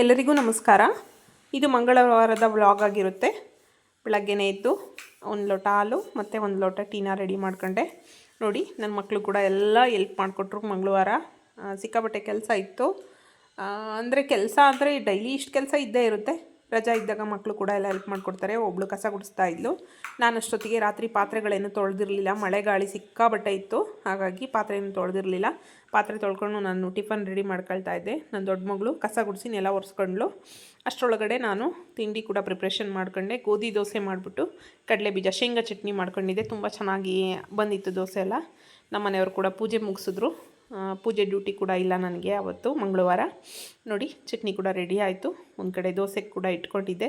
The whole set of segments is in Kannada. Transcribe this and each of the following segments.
ಎಲ್ಲರಿಗೂ ನಮಸ್ಕಾರ. ಇದು ಮಂಗಳವಾರದ ವ್ಲಾಗ್ ಆಗಿರುತ್ತೆ. ಬೆಳಗ್ಗೆನೇ ಎದ್ದು ಒಂದು ಲೋಟ ಹಾಲು ಮತ್ತು ಒಂದು ಲೋಟ ಟೀನ ರೆಡಿ ಮಾಡ್ಕೊಂಡೆ. ನೋಡಿ ನನ್ನ ಮಕ್ಕಳು ಕೂಡ ಎಲ್ಲ ಎಲ್ಪ್ ಮಾಡಿಕೊಟ್ರು ಮಂಗಳವಾರ. ಸಿಕ್ಕಾಪಟ್ಟೆ ಕೆಲಸ ಇತ್ತು. ಅಂದರೆ ಕೆಲಸ ಅಂದರೆ ಡೈಲಿ ಇಷ್ಟು ಕೆಲಸ ಇದ್ದೇ ಇರುತ್ತೆ. ರಜಾ ಇದ್ದಾಗ ಮಕ್ಕಳು ಕೂಡ ಎಲ್ಲ ಹೆಲ್ಪ್ ಮಾಡಿಕೊಡ್ತಾರೆ. ಒಬ್ಳು ಕಸ ಗುಡಿಸ್ತಾ ಇದ್ಲು. ನಾನು ಅಷ್ಟೊತ್ತಿಗೆ ರಾತ್ರಿ ಪಾತ್ರೆಗಳೇನು ತೊಳೆದಿರಲಿಲ್ಲ. ಮಳೆ ಗಾಳಿ ಸಿಕ್ಕಾಬಟ್ಟೆ ಇತ್ತು. ಹಾಗಾಗಿ ಪಾತ್ರೆಯನ್ನು ತೊಳೆದಿರಲಿಲ್ಲ. ಪಾತ್ರೆ ತೊಳ್ಕೊಂಡು ನಾನು ಟಿಫನ್ ರೆಡಿ ಮಾಡ್ಕೊಳ್ತಾ ಇದ್ದೆ. ನನ್ನ ದೊಡ್ಡ ಮಗಳು ಕಸ ಗುಡಿಸಿ ನೆಲ ಒರೆಸ್ಕೊಂಡ್ಲು ಅಷ್ಟರೊಳಗಡೆ ನಾನು ತಿಂಡಿ ಕೂಡ ಪ್ರಿಪ್ರೇಷನ್ ಮಾಡ್ಕೊಂಡೆ. ಗೋಧಿ ದೋಸೆ ಮಾಡಿಬಿಟ್ಟು ಕಡಲೆ ಬೀಜ, ಶೇಂಗಾ ಚಟ್ನಿ ಮಾಡ್ಕೊಂಡಿದ್ದೆ. ತುಂಬ ಚೆನ್ನಾಗಿ ಬಂದಿತ್ತು ದೋಸೆ ಎಲ್ಲ. ನಮ್ಮ ಮನೆಯವರು ಕೂಡ ಪೂಜೆ ಮುಗಿಸಿದ್ರು. ಪೂಜೆ ಡ್ಯೂಟಿ ಕೂಡ ಇಲ್ಲ ನನಗೆ ಅವತ್ತು ಮಂಗಳವಾರ. ನೋಡಿ, ಚಟ್ನಿ ಕೂಡ ರೆಡಿ ಆಯಿತು. ಒಂದು ಕಡೆ ದೋಸೆ ಕೂಡ ಇಟ್ಕೊಂಡಿದ್ದೆ.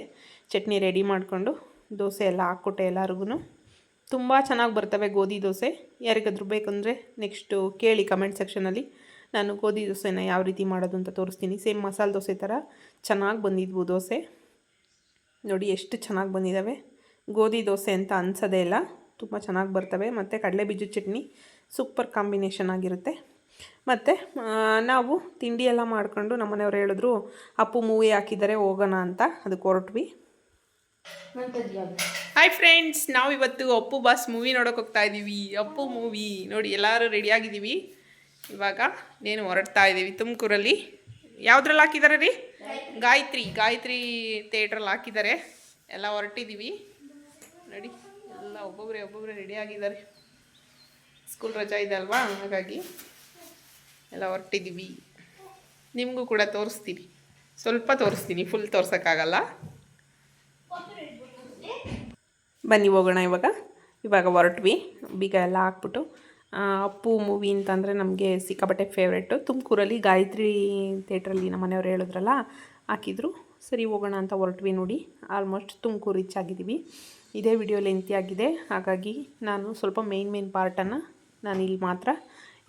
ಚಟ್ನಿ ರೆಡಿ ಮಾಡಿಕೊಂಡು ದೋಸೆ ಎಲ್ಲ ಹಾಕ್ಕೊಟ್ಟೆ ಎಲ್ಲರಿಗೂ ತುಂಬ ಚೆನ್ನಾಗಿ ಬರ್ತವೆ ಗೋಧಿ ದೋಸೆ. ಯಾರಿಗಾದ್ರೂ ಬೇಕಂದರೆ ನೆಕ್ಸ್ಟು ಕೇಳಿ ಕಮೆಂಟ್ ಸೆಕ್ಷನಲ್ಲಿ ನಾನು ಗೋಧಿ ದೋಸೆನ ಯಾವ ರೀತಿ ಮಾಡೋದು ಅಂತ ತೋರಿಸ್ತೀನಿ. ಸೇಮ್ ಮಸಾಲೆ ದೋಸೆ ಥರ ಚೆನ್ನಾಗಿ ಬಂದಿದ್ವು ದೋಸೆ. ನೋಡಿ, ಎಷ್ಟು ಚೆನ್ನಾಗಿ ಬಂದಿದ್ದಾವೆ ಗೋಧಿ ದೋಸೆ ಅಂತ ಅನ್ಸೋದೇ ಇಲ್ಲ. ತುಂಬ ಚೆನ್ನಾಗಿ ಬರ್ತವೆ. ಮತ್ತು ಕಡಲೆ ಬೀಜದ ಚಟ್ನಿ ಸೂಪರ್ ಕಾಂಬಿನೇಷನ್ ಆಗಿರುತ್ತೆ. ಮತ್ತು ನಾವು ತಿಂಡಿ ಎಲ್ಲ ಮಾಡ್ಕೊಂಡು ನಮ್ಮನೆಯವ್ರು ಹೇಳಿದ್ರು, ಅಪ್ಪು ಮೂವಿ ಹಾಕಿದ್ದಾರೆ ಹೋಗೋಣ ಅಂತ, ಅದಕ್ಕೆ ಹೊರಟ್ವಿ. ಹಾಯ್ ಫ್ರೆಂಡ್ಸ್ ನಾವು ಇವತ್ತು ಅಪ್ಪು ಬಾಸ್ ಮೂವಿ ನೋಡೋಕೆ ಹೋಗ್ತಾ ಇದ್ದೀವಿ ಅಪ್ಪು ಮೂವಿ. ನೋಡಿ, ಎಲ್ಲರೂ ರೆಡಿಯಾಗಿದ್ದೀವಿ ಇವಾಗ ನೇನು ಹೊರಡ್ತಾ ಇದ್ದೀವಿ ತುಮಕೂರಲ್ಲಿ. ಯಾವುದ್ರಲ್ಲಿ ಹಾಕಿದ್ದಾರೆ ರೀ? ಗಾಯತ್ರಿ. ಗಾಯತ್ರಿ ಥಿಯೇಟ್ರಲ್ಲಿ ಹಾಕಿದ್ದಾರೆ ಎಲ್ಲ ಹೊರಟಿದ್ದೀವಿ. ನೋಡಿ, ಎಲ್ಲ ಒಬ್ಬೊಬ್ಬರೇ ಒಬ್ಬೊಬ್ಬರೇ ರೆಡಿಯಾಗಿದ್ದಾರೆ ಸ್ಕೂಲ್ ರಜಾ ಇದೆ ಅಲ್ವಾ? ಹಾಗಾಗಿ. ಎಲ್ಲ ಹೊರಟಿದ್ದೀವಿ ನಿಮಗೂ ಕೂಡ ತೋರಿಸ್ತೀನಿ. ಸ್ವಲ್ಪ ತೋರಿಸ್ತೀನಿ ಫುಲ್ ತೋರ್ಸೋಕ್ಕಾಗಲ್ಲ? ಬನ್ನಿ ಹೋಗೋಣ ಇವಾಗ. ಇವಾಗ ಹೊರಟ್ವಿ. ಬೀಗ ಎಲ್ಲ ಹಾಕ್ಬಿಟ್ಟು ಅಪ್ಪು ಮೂವಿ ಅಂತಂದರೆ ನಮಗೆ ಸಿಕ್ಕಾಪಟ್ಟೆ ಫೇವ್ರೇಟು ತುಮಕೂರಲ್ಲಿ ಗಾಯತ್ರಿ ಥಿಯೇಟ್ರಲ್ಲಿ ನಮ್ಮ ಮನೆಯವ್ರು ಹೇಳಿದ್ರಲ್ಲ, ಹಾಕಿದ್ರು. ಸರಿ, ಹೋಗೋಣ ಅಂತ ಹೊರಟ್ವಿ ನೋಡಿ. ಆಲ್ಮೋಸ್ಟ್ ತುಮಕೂರು ರೀಚ್ ಆಗಿದ್ದೀವಿ. ಇದೇ ವಿಡಿಯೋ ಲೆಂತಿ ಆಗಿದೆ. ಹಾಗಾಗಿ ನಾನು ಸ್ವಲ್ಪ ಮೇನ್ ಮೇನ್ ಪಾರ್ಟನ್ನು ನಾನು ಇಲ್ಲಿ ಮಾತ್ರ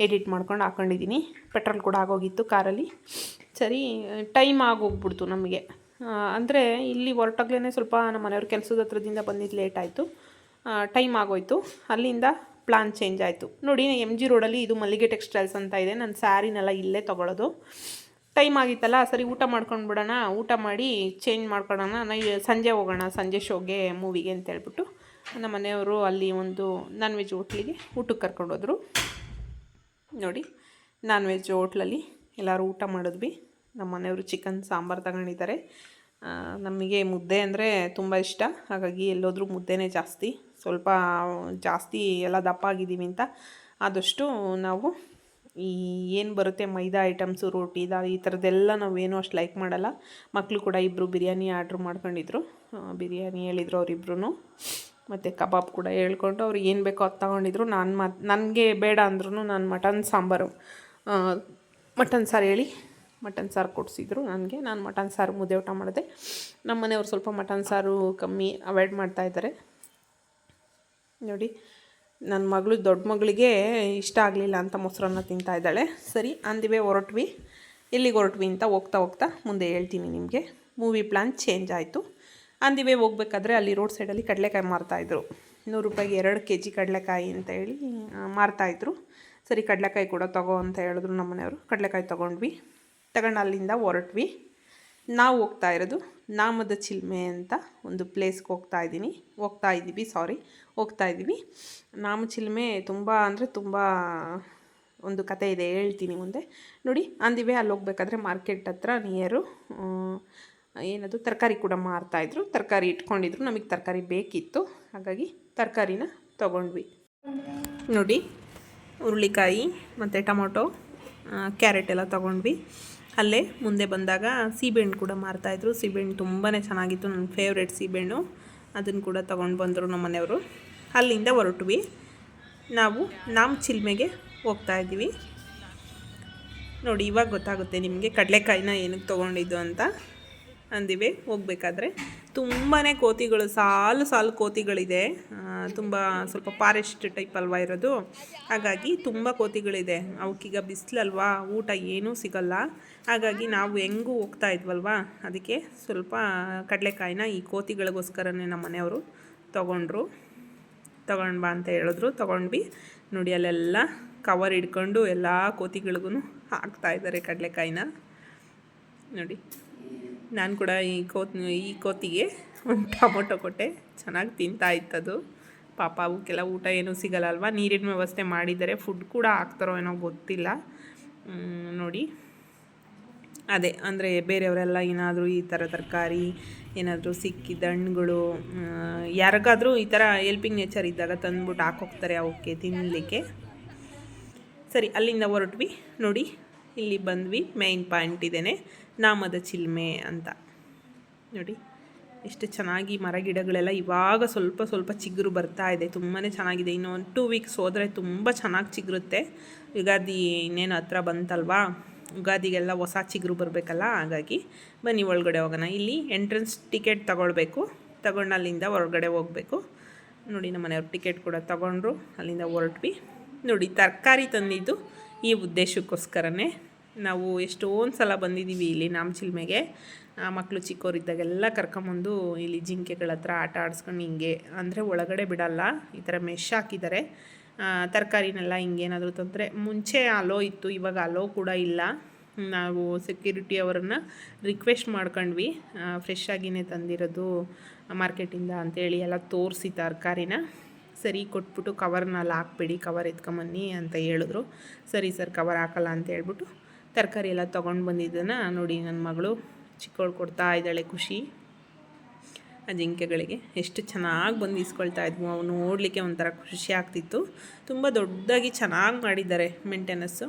ಎಡಿಟ್ ಮಾಡ್ಕೊಂಡು ಹಾಕೊಂಡಿದ್ದೀನಿ. ಪೆಟ್ರೋಲ್ ಕೂಡ ಆಗೋಗಿತ್ತು ಕಾರಲ್ಲಿ. ಸರಿ, ಟೈಮ್ ಆಗೋಗ್ಬಿಡ್ತು ನಮಗೆ. ಅಂದರೆ ಇಲ್ಲಿ ಹೊರಟಾಗ್ಲೇ ಸ್ವಲ್ಪ ನಮ್ಮ ಮನೆಯವ್ರ ಕೆಲಸದ ಹತ್ರದಿಂದ ಬಂದಿದ್ದು ಲೇಟ್ ಆಯಿತು. ಟೈಮ್ ಆಗೋಯ್ತು. ಅಲ್ಲಿಂದ ಪ್ಲಾನ್ ಚೇಂಜ್ ಆಯಿತು. ನೋಡಿ ಎಂ ಜಿ ರೋಡಲ್ಲಿ ಇದು ಮಲ್ಲಿಗೆ ಟೆಕ್ಸ್ಟೈಲ್ಸ್ ಅಂತ ಇದೆ. ನಾನು ಸ್ಯಾರಿನೆಲ್ಲ ಇಲ್ಲೇ ತೊಗೊಳೋದು. ಟೈಮ್ ಆಗಿತ್ತಲ್ಲ ಸರಿ ಊಟ ಮಾಡ್ಕೊಂಡು ಬಿಡೋಣ. ಊಟ ಮಾಡಿ ಚೇಂಜ್ ಮಾಡ್ಕೊಳ್ಳೋಣ ನಾನು ಸಂಜೆ ಹೋಗೋಣ, ಸಂಜೆ ಶೋಗೆ ಮೂವಿಗೆ ಅಂತ ಹೇಳ್ಬಿಟ್ಟು. ನಮ್ಮ ಮನೆಯವರು ಅಲ್ಲಿ ಒಂದು ನಾನ್ ವೆಜ್ ಹೋಟ್ಲಿಗೆ ಊಟಕ್ಕೆ ಕರ್ಕೊಂಡೋದ್ರು ನೋಡಿ ನಾನ್ ವೆಜ್ ಹೋಟ್ಲಲ್ಲಿ ಎಲ್ಲರೂ ಊಟ ಮಾಡಿದ್ವಿ. ನಮ್ಮ ಮನೆಯವರು ಚಿಕನ್ ಸಾಂಬಾರು ತಗೊಂಡಿದ್ದಾರೆ. ನಮಗೆ ಮುದ್ದೆ ಅಂದರೆ ತುಂಬ ಇಷ್ಟ. ಹಾಗಾಗಿ ಎಲ್ಲೋದ್ರೂ ಮುದ್ದೆನೇ ಜಾಸ್ತಿ. ಸ್ವಲ್ಪ ಜಾಸ್ತಿ ಎಲ್ಲ ದಪ್ಪ ಆಗಿದ್ದೀವಿ ಅಂತ. ಆದಷ್ಟು ನಾವು ಈ ಏನು ಬರುತ್ತೆ ಮೈದಾ ಐಟಮ್ಸು, ರೋಟಿ ದಾ ಈ ಥರದ್ದೆಲ್ಲ ನಾವೇನು ಅಷ್ಟು ಲೈಕ್ ಮಾಡಲ್ಲ. ಮಕ್ಕಳು ಕೂಡ ಇಬ್ಬರು ಬಿರಿಯಾನಿ ಆರ್ಡ್ರ್ ಮಾಡ್ಕೊಂಡಿದ್ರು. ಬಿರಿಯಾನಿ ಹೇಳಿದ್ರು ಅವರಿಬ್ರು ಮತ್ತು ಕಬಾಬ್ ಕೂಡ ಹೇಳ್ಕೊಂಡು ಅವ್ರು ಏನು ಬೇಕೋ ಅದು ತಗೊಂಡಿದ್ರು. ನಾನು ಮತ್ತು ನನಗೆ ಬೇಡ ಅಂದ್ರೂ ನಾನು ಮಟನ್, ಸಾಂಬಾರು ಮಟನ್ ಸಾರು ಹೇಳಿ, ಮಟನ್ ಸಾರು ಕೊಡಿಸಿದ್ರು ನನಗೆ. ನಾನು ಮಟನ್ ಸಾರು ಮುದ್ದೆ ಊಟ ಮಾಡಿದೆ. ನಮ್ಮ ಮನೆಯವ್ರು ಸ್ವಲ್ಪ ಮಟನ್ ಸಾರು ಕಮ್ಮಿ ಅವಾಯ್ಡ್ ಮಾಡ್ತಾಯಿದ್ದಾರೆ ನೋಡಿ ನನ್ನ ಮಗಳು ದೊಡ್ಡ ಮಗಳಿಗೆ ಇಷ್ಟ ಆಗಲಿಲ್ಲ ಅಂತ ಮೊಸರನ್ನ ತಿಂತಾ ಇದ್ದಾಳೆ. ಸರಿ, ಅಂದಿವೆ ಹೊರಟ್ವಿ. ಎಲ್ಲಿಗೆ ಹೊರಟ್ವಿ ಅಂತ ಹೋಗ್ತಾ ಹೋಗ್ತಾ ಮುಂದೆ ಹೇಳ್ತೀನಿ ನಿಮಗೆ. ಮೂವಿ ಪ್ಲ್ಯಾನ್ ಚೇಂಜ್ ಆಯಿತು. ಅಂದಿವೆ ಹೋಗ್ಬೇಕಾದ್ರೆ ಅಲ್ಲಿ ರೋಡ್ ಸೈಡಲ್ಲಿ ಕಡಲೆಕಾಯಿ ಮಾರ್ತಾಯಿದ್ರು ನೂರು ರೂಪಾಯಿಗೆ ಎರಡು ಕೆ ಜಿ ಕಡಲೆಕಾಯಿ ಅಂತ ಹೇಳಿ ಮಾರ್ತಾಯಿದ್ರು ಸರಿ, ಕಡಲೆಕಾಯಿ ಕೂಡ ತಗೋ ಅಂತ ಹೇಳಿದ್ರು ನಮ್ಮ ಮನೆಯವರು. ಕಡಲೆಕಾಯಿ ತೊಗೊಂಡ್ವಿ. ತಗೊಂಡು ಅಲ್ಲಿಂದ ಹೊರಟ್ವಿ. ನಾವು ಹೋಗ್ತಾ ಇರೋದು ನಾಮದ ಚಿಲ್ಮೆ ಅಂತ ಒಂದು ಪ್ಲೇಸ್ಗೆ ಹೋಗ್ತಾ ಇದ್ದೀನಿ. ಹೋಗ್ತಾ ಇದ್ದೀವಿ, ಸಾರಿ. ಹೋಗ್ತಾ ಇದ್ದೀವಿ. ನಾಮ ಚಿಲ್ಮೆ ತುಂಬ ಅಂದರೆ ತುಂಬ ಒಂದು ಕತೆ ಇದೆ, ಹೇಳ್ತೀನಿ ಮುಂದೆ. ನೋಡಿ ಅಂದಿವೆ ಅಲ್ಲಿ ಹೋಗ್ಬೇಕಾದ್ರೆ ಮಾರ್ಕೆಟ್ ಹತ್ರ ನಿಯರು ಏನದು, ತರಕಾರಿ ಕೂಡ ಮಾರ್ತಾಯಿದ್ರು, ತರಕಾರಿ ಇಟ್ಕೊಂಡಿದ್ರು, ನಮಗೆ ತರಕಾರಿ ಬೇಕಿತ್ತು. ಹಾಗಾಗಿ ತರಕಾರಿನ ತೊಗೊಂಡ್ವಿ. ನೋಡಿ, ಹುರುಳಿಕಾಯಿ ಮತ್ತು ಟೊಮೊಟೊ ಕ್ಯಾರೆಟ್ ಎಲ್ಲ ತೊಗೊಂಡ್ವಿ. ಅಲ್ಲೇ ಮುಂದೆ ಬಂದಾಗ ಸೀಬೆಹಣ್ಣು ಕೂಡ ಮಾರ್ತಾಯಿದ್ರು. ಸೀಬೆಹಣ್ಣು ತುಂಬಾ ಚೆನ್ನಾಗಿತ್ತು, ನನ್ನ ಫೇವ್ರೆಟ್ ಸೀಬೆಹಣ್ಣು. ಅದನ್ನು ಕೂಡ ತೊಗೊಂಡು ಬಂದರು ನಮ್ಮ ಮನೆಯವರು ಅಲ್ಲಿಂದ ಹೊರಟ್ವಿ. ನಾವು ನಾಮ್ ಚಿಲ್ಮೆಗೆ ಹೋಗ್ತಾ ಇದ್ದೀವಿ ನೋಡಿ, ಇವಾಗ ಗೊತ್ತಾಗುತ್ತೆ ನಿಮಗೆ ಕಡಲೆಕಾಯಿನ ಏನಕ್ಕೆ ತೊಗೊಂಡಿದ್ದು ಅಂತ. ಅಂದಿವೆ, ಹೋಗಬೇಕಾದ್ರೆ. ತುಂಬಾ ಕೋತಿಗಳು, ಸಾಲು ಸಾಲು ಕೋತಿಗಳಿದೆ. ತುಂಬ ಸ್ವಲ್ಪ ಫಾರೆಸ್ಟ್ ಟೈಪ್ ಅಲ್ವಾ ಇರೋದು. ಹಾಗಾಗಿ ತುಂಬ ಕೋತಿಗಳಿದೆ. ಅವಕ್ಕೀಗ ಬಿಸಿಲಲ್ವಾ, ಊಟ ಏನೂ ಸಿಗಲ್ಲ. ಹಾಗಾಗಿ ನಾವು ಹೆಂಗೂ ಹೋಗ್ತಾ ಇದ್ವಲ್ವಾ, ಅದಕ್ಕೆ ಸ್ವಲ್ಪ ಕಡಲೆಕಾಯಿನ ಈ ಕೋತಿಗಳಿಗೋಸ್ಕರನೇ ನಮ್ಮ ಮನೆಯವರು ತೊಗೊಂಡ್ರು. ತಗೊಂಡು ಬಾ ಅಂತ ಹೇಳಿದ್ರು. ತೊಗೊಂಡ್ವಿ. ನೋಡಿ, ಅಲ್ಲೆಲ್ಲ ಕವರ್ ಹಿಡ್ಕೊಂಡು ಎಲ್ಲ ಕೋತಿಗಳಿಗೂ ಹಾಕ್ತಾಯಿದ್ದಾರೆ ಕಡಲೆಕಾಯಿನ. ನೋಡಿ. ನಾನು ಕೂಡ ಈ ಕೋತ್, ಈ ಕೋತಿಗೆ ಒಂದು ಟೊಮೊಟೊ ಕೊಟ್ಟೆ. ಚೆನ್ನಾಗಿ ತಿಂತಾ ಇತ್ತದು ಪಾಪ ಅವಕ್ಕೆಲ್ಲ ಊಟ ಏನೂ ಸಿಗಲ್ಲ ಅಲ್ವಾ ನೀರಿನ ವ್ಯವಸ್ಥೆ ಮಾಡಿದರೆ ಫುಡ್ ಕೂಡ ಹಾಕ್ತಾರೋ ಏನೋ ಗೊತ್ತಿಲ್ಲ. ನೋಡಿ. ಅದೇ, ಅಂದರೆ ಬೇರೆಯವರೆಲ್ಲ ಏನಾದರೂ ಈ ಥರ ತರಕಾರಿ, ಏನಾದರೂ ಸಿಕ್ಕಿದ ಹಣ್ಣುಗಳು ಯಾರಿಗಾದರೂ ಈ ಥರ ಹೆಲ್ಪಿಂಗ್ ನೇಚರ್ ಇದ್ದಾಗ ತಂದ್ಬಿಟ್ಟು ಹಾಕೋಗ್ತಾರೆ ಅವಕ್ಕೆ ತಿನ್ನಲಿಕ್ಕೆ ಸರಿ, ಅಲ್ಲಿಂದ ಹೊರಟ್ವಿ. ನೋಡಿ, ಇಲ್ಲಿ ಬಂದ್ವಿ. ಮೇಯ್ನ್ ಪಾಯಿಂಟ್ ಇದೇನೆ. ನಾಮದ ಚಿಲ್ಮೆ ಅಂತ. ನೋಡಿ, ಎಷ್ಟು ಚೆನ್ನಾಗಿ ಮರ ಗಿಡಗಳೆಲ್ಲ ಇವಾಗ ಸ್ವಲ್ಪ ಸ್ವಲ್ಪ ಚಿಗುರು ಬರ್ತಾ ಇದೆ. ತುಂಬಾ ಚೆನ್ನಾಗಿದೆ. ಇನ್ನು ಒಂದು ಟೂ ವೀಕ್ಸ್ ಹೋದರೆ ತುಂಬ ಚೆನ್ನಾಗಿ ಚಿಗುರುತ್ತೆ. ಯುಗಾದಿ ಇನ್ನೇನು ಹತ್ರ ಬಂತಲ್ವಾ? ಯುಗಾದಿಗೆಲ್ಲ ಹೊಸ ಚಿಗುರು ಬರಬೇಕಲ್ಲ? ಹಾಗಾಗಿ ಬನ್ನಿ ಒಳಗಡೆ ಹೋಗೋಣ. ಇಲ್ಲಿ ಎಂಟ್ರೆನ್ಸ್ ಟಿಕೆಟ್ ತಗೊಳ್ಬೇಕು. ತಗೊಂಡು ಅಲ್ಲಿಂದ ಹೊರಗಡೆ ಹೋಗಬೇಕು. ನೋಡಿ, ನಮ್ಮ ಮನೆಯವ್ರು ಟಿಕೆಟ್ ಕೂಡ ತಗೊಂಡ್ರು. ಅಲ್ಲಿಂದ ಹೊರಟ್ವಿ. ನೋಡಿ, ತರಕಾರಿ ತಂದಿದ್ದು ಈ ಉದ್ದೇಶಕ್ಕೋಸ್ಕರನೇ. ನಾವು ಎಷ್ಟೊಂದು ಸಲ ಬಂದಿದ್ದೀವಿ ಇಲ್ಲಿ ನಾಮಚಿಲ್ಮೆಗೆ. ಮಕ್ಕಳು ಚಿಕ್ಕವರಿದ್ದಾಗೆಲ್ಲ ಕರ್ಕೊಂಬಂದು ಇಲ್ಲಿ ಜಿಂಕೆಗಳ ಹತ್ರ ಆಟ ಆಡಿಸ್ಕೊಂಡು ಹಿಂಗೆ, ಅಂದರೆ ಒಳಗಡೆ ಬಿಡಲ್ಲ, ಈ ಥರ ಮೆಶ್ ಹಾಕಿದ್ದಾರೆ ತರಕಾರಿನೆಲ್ಲ ಹಿಂಗೇನಾದರೂ ತೊಂದರೆ ಮುಂಚೆ ಅಲೋ ಇತ್ತು, ಇವಾಗ ಅಲೋ ಕೂಡ ಇಲ್ಲ. ನಾವು ಸೆಕ್ಯೂರಿಟಿ ಅವರನ್ನು ರಿಕ್ವೆಸ್ಟ್ ಮಾಡ್ಕೊಂಡ್ವಿ. ಫ್ರೆಶ್ ಆಗಿನೇ ತಂದಿರೋದು ಮಾರ್ಕೆಟಿಂದ ಅಂತೇಳಿ ಎಲ್ಲ ತೋರಿಸಿ ತರಕಾರಿನ. ಸರಿ, ಕೊಟ್ಬಿಟ್ಟು ಕವರ್ನಲ್ಲಿ ಹಾಕ್ಬೇಡಿ ಕವರ್ ಎತ್ಕೊಂಬನ್ನಿ ಅಂತ ಹೇಳಿದ್ರು. ಸರಿ ಸರ್ ಕವರ್ ಹಾಕಲ್ಲ ಅಂತ ಹೇಳ್ಬಿಟ್ಟು ತರಕಾರಿ ಎಲ್ಲ ತೊಗೊಂಡು ಬಂದಿದ್ದನ್ನು ನೋಡಿ ನನ್ನ ಮಗಳು ಚಿಕ್ಕವಳು ಕೊಡ್ತಾ ಇದ್ದಾಳೆ ಖುಷಿ. ಆ ಜಿಂಕೆಗಳಿಗೆ ಎಷ್ಟು ಚೆನ್ನಾಗಿ ಬಂದು ಇಸ್ಕೊಳ್ತಾ ಇದ್ವು. ಅವು ನೋಡಲಿಕ್ಕೆ ಒಂಥರ ಖುಷಿ ಆಗ್ತಿತ್ತು. ತುಂಬ ದೊಡ್ಡದಾಗಿ ಚೆನ್ನಾಗಿ ಮಾಡಿದ್ದಾರೆ ಮೇಂಟೆನೆನ್ಸು.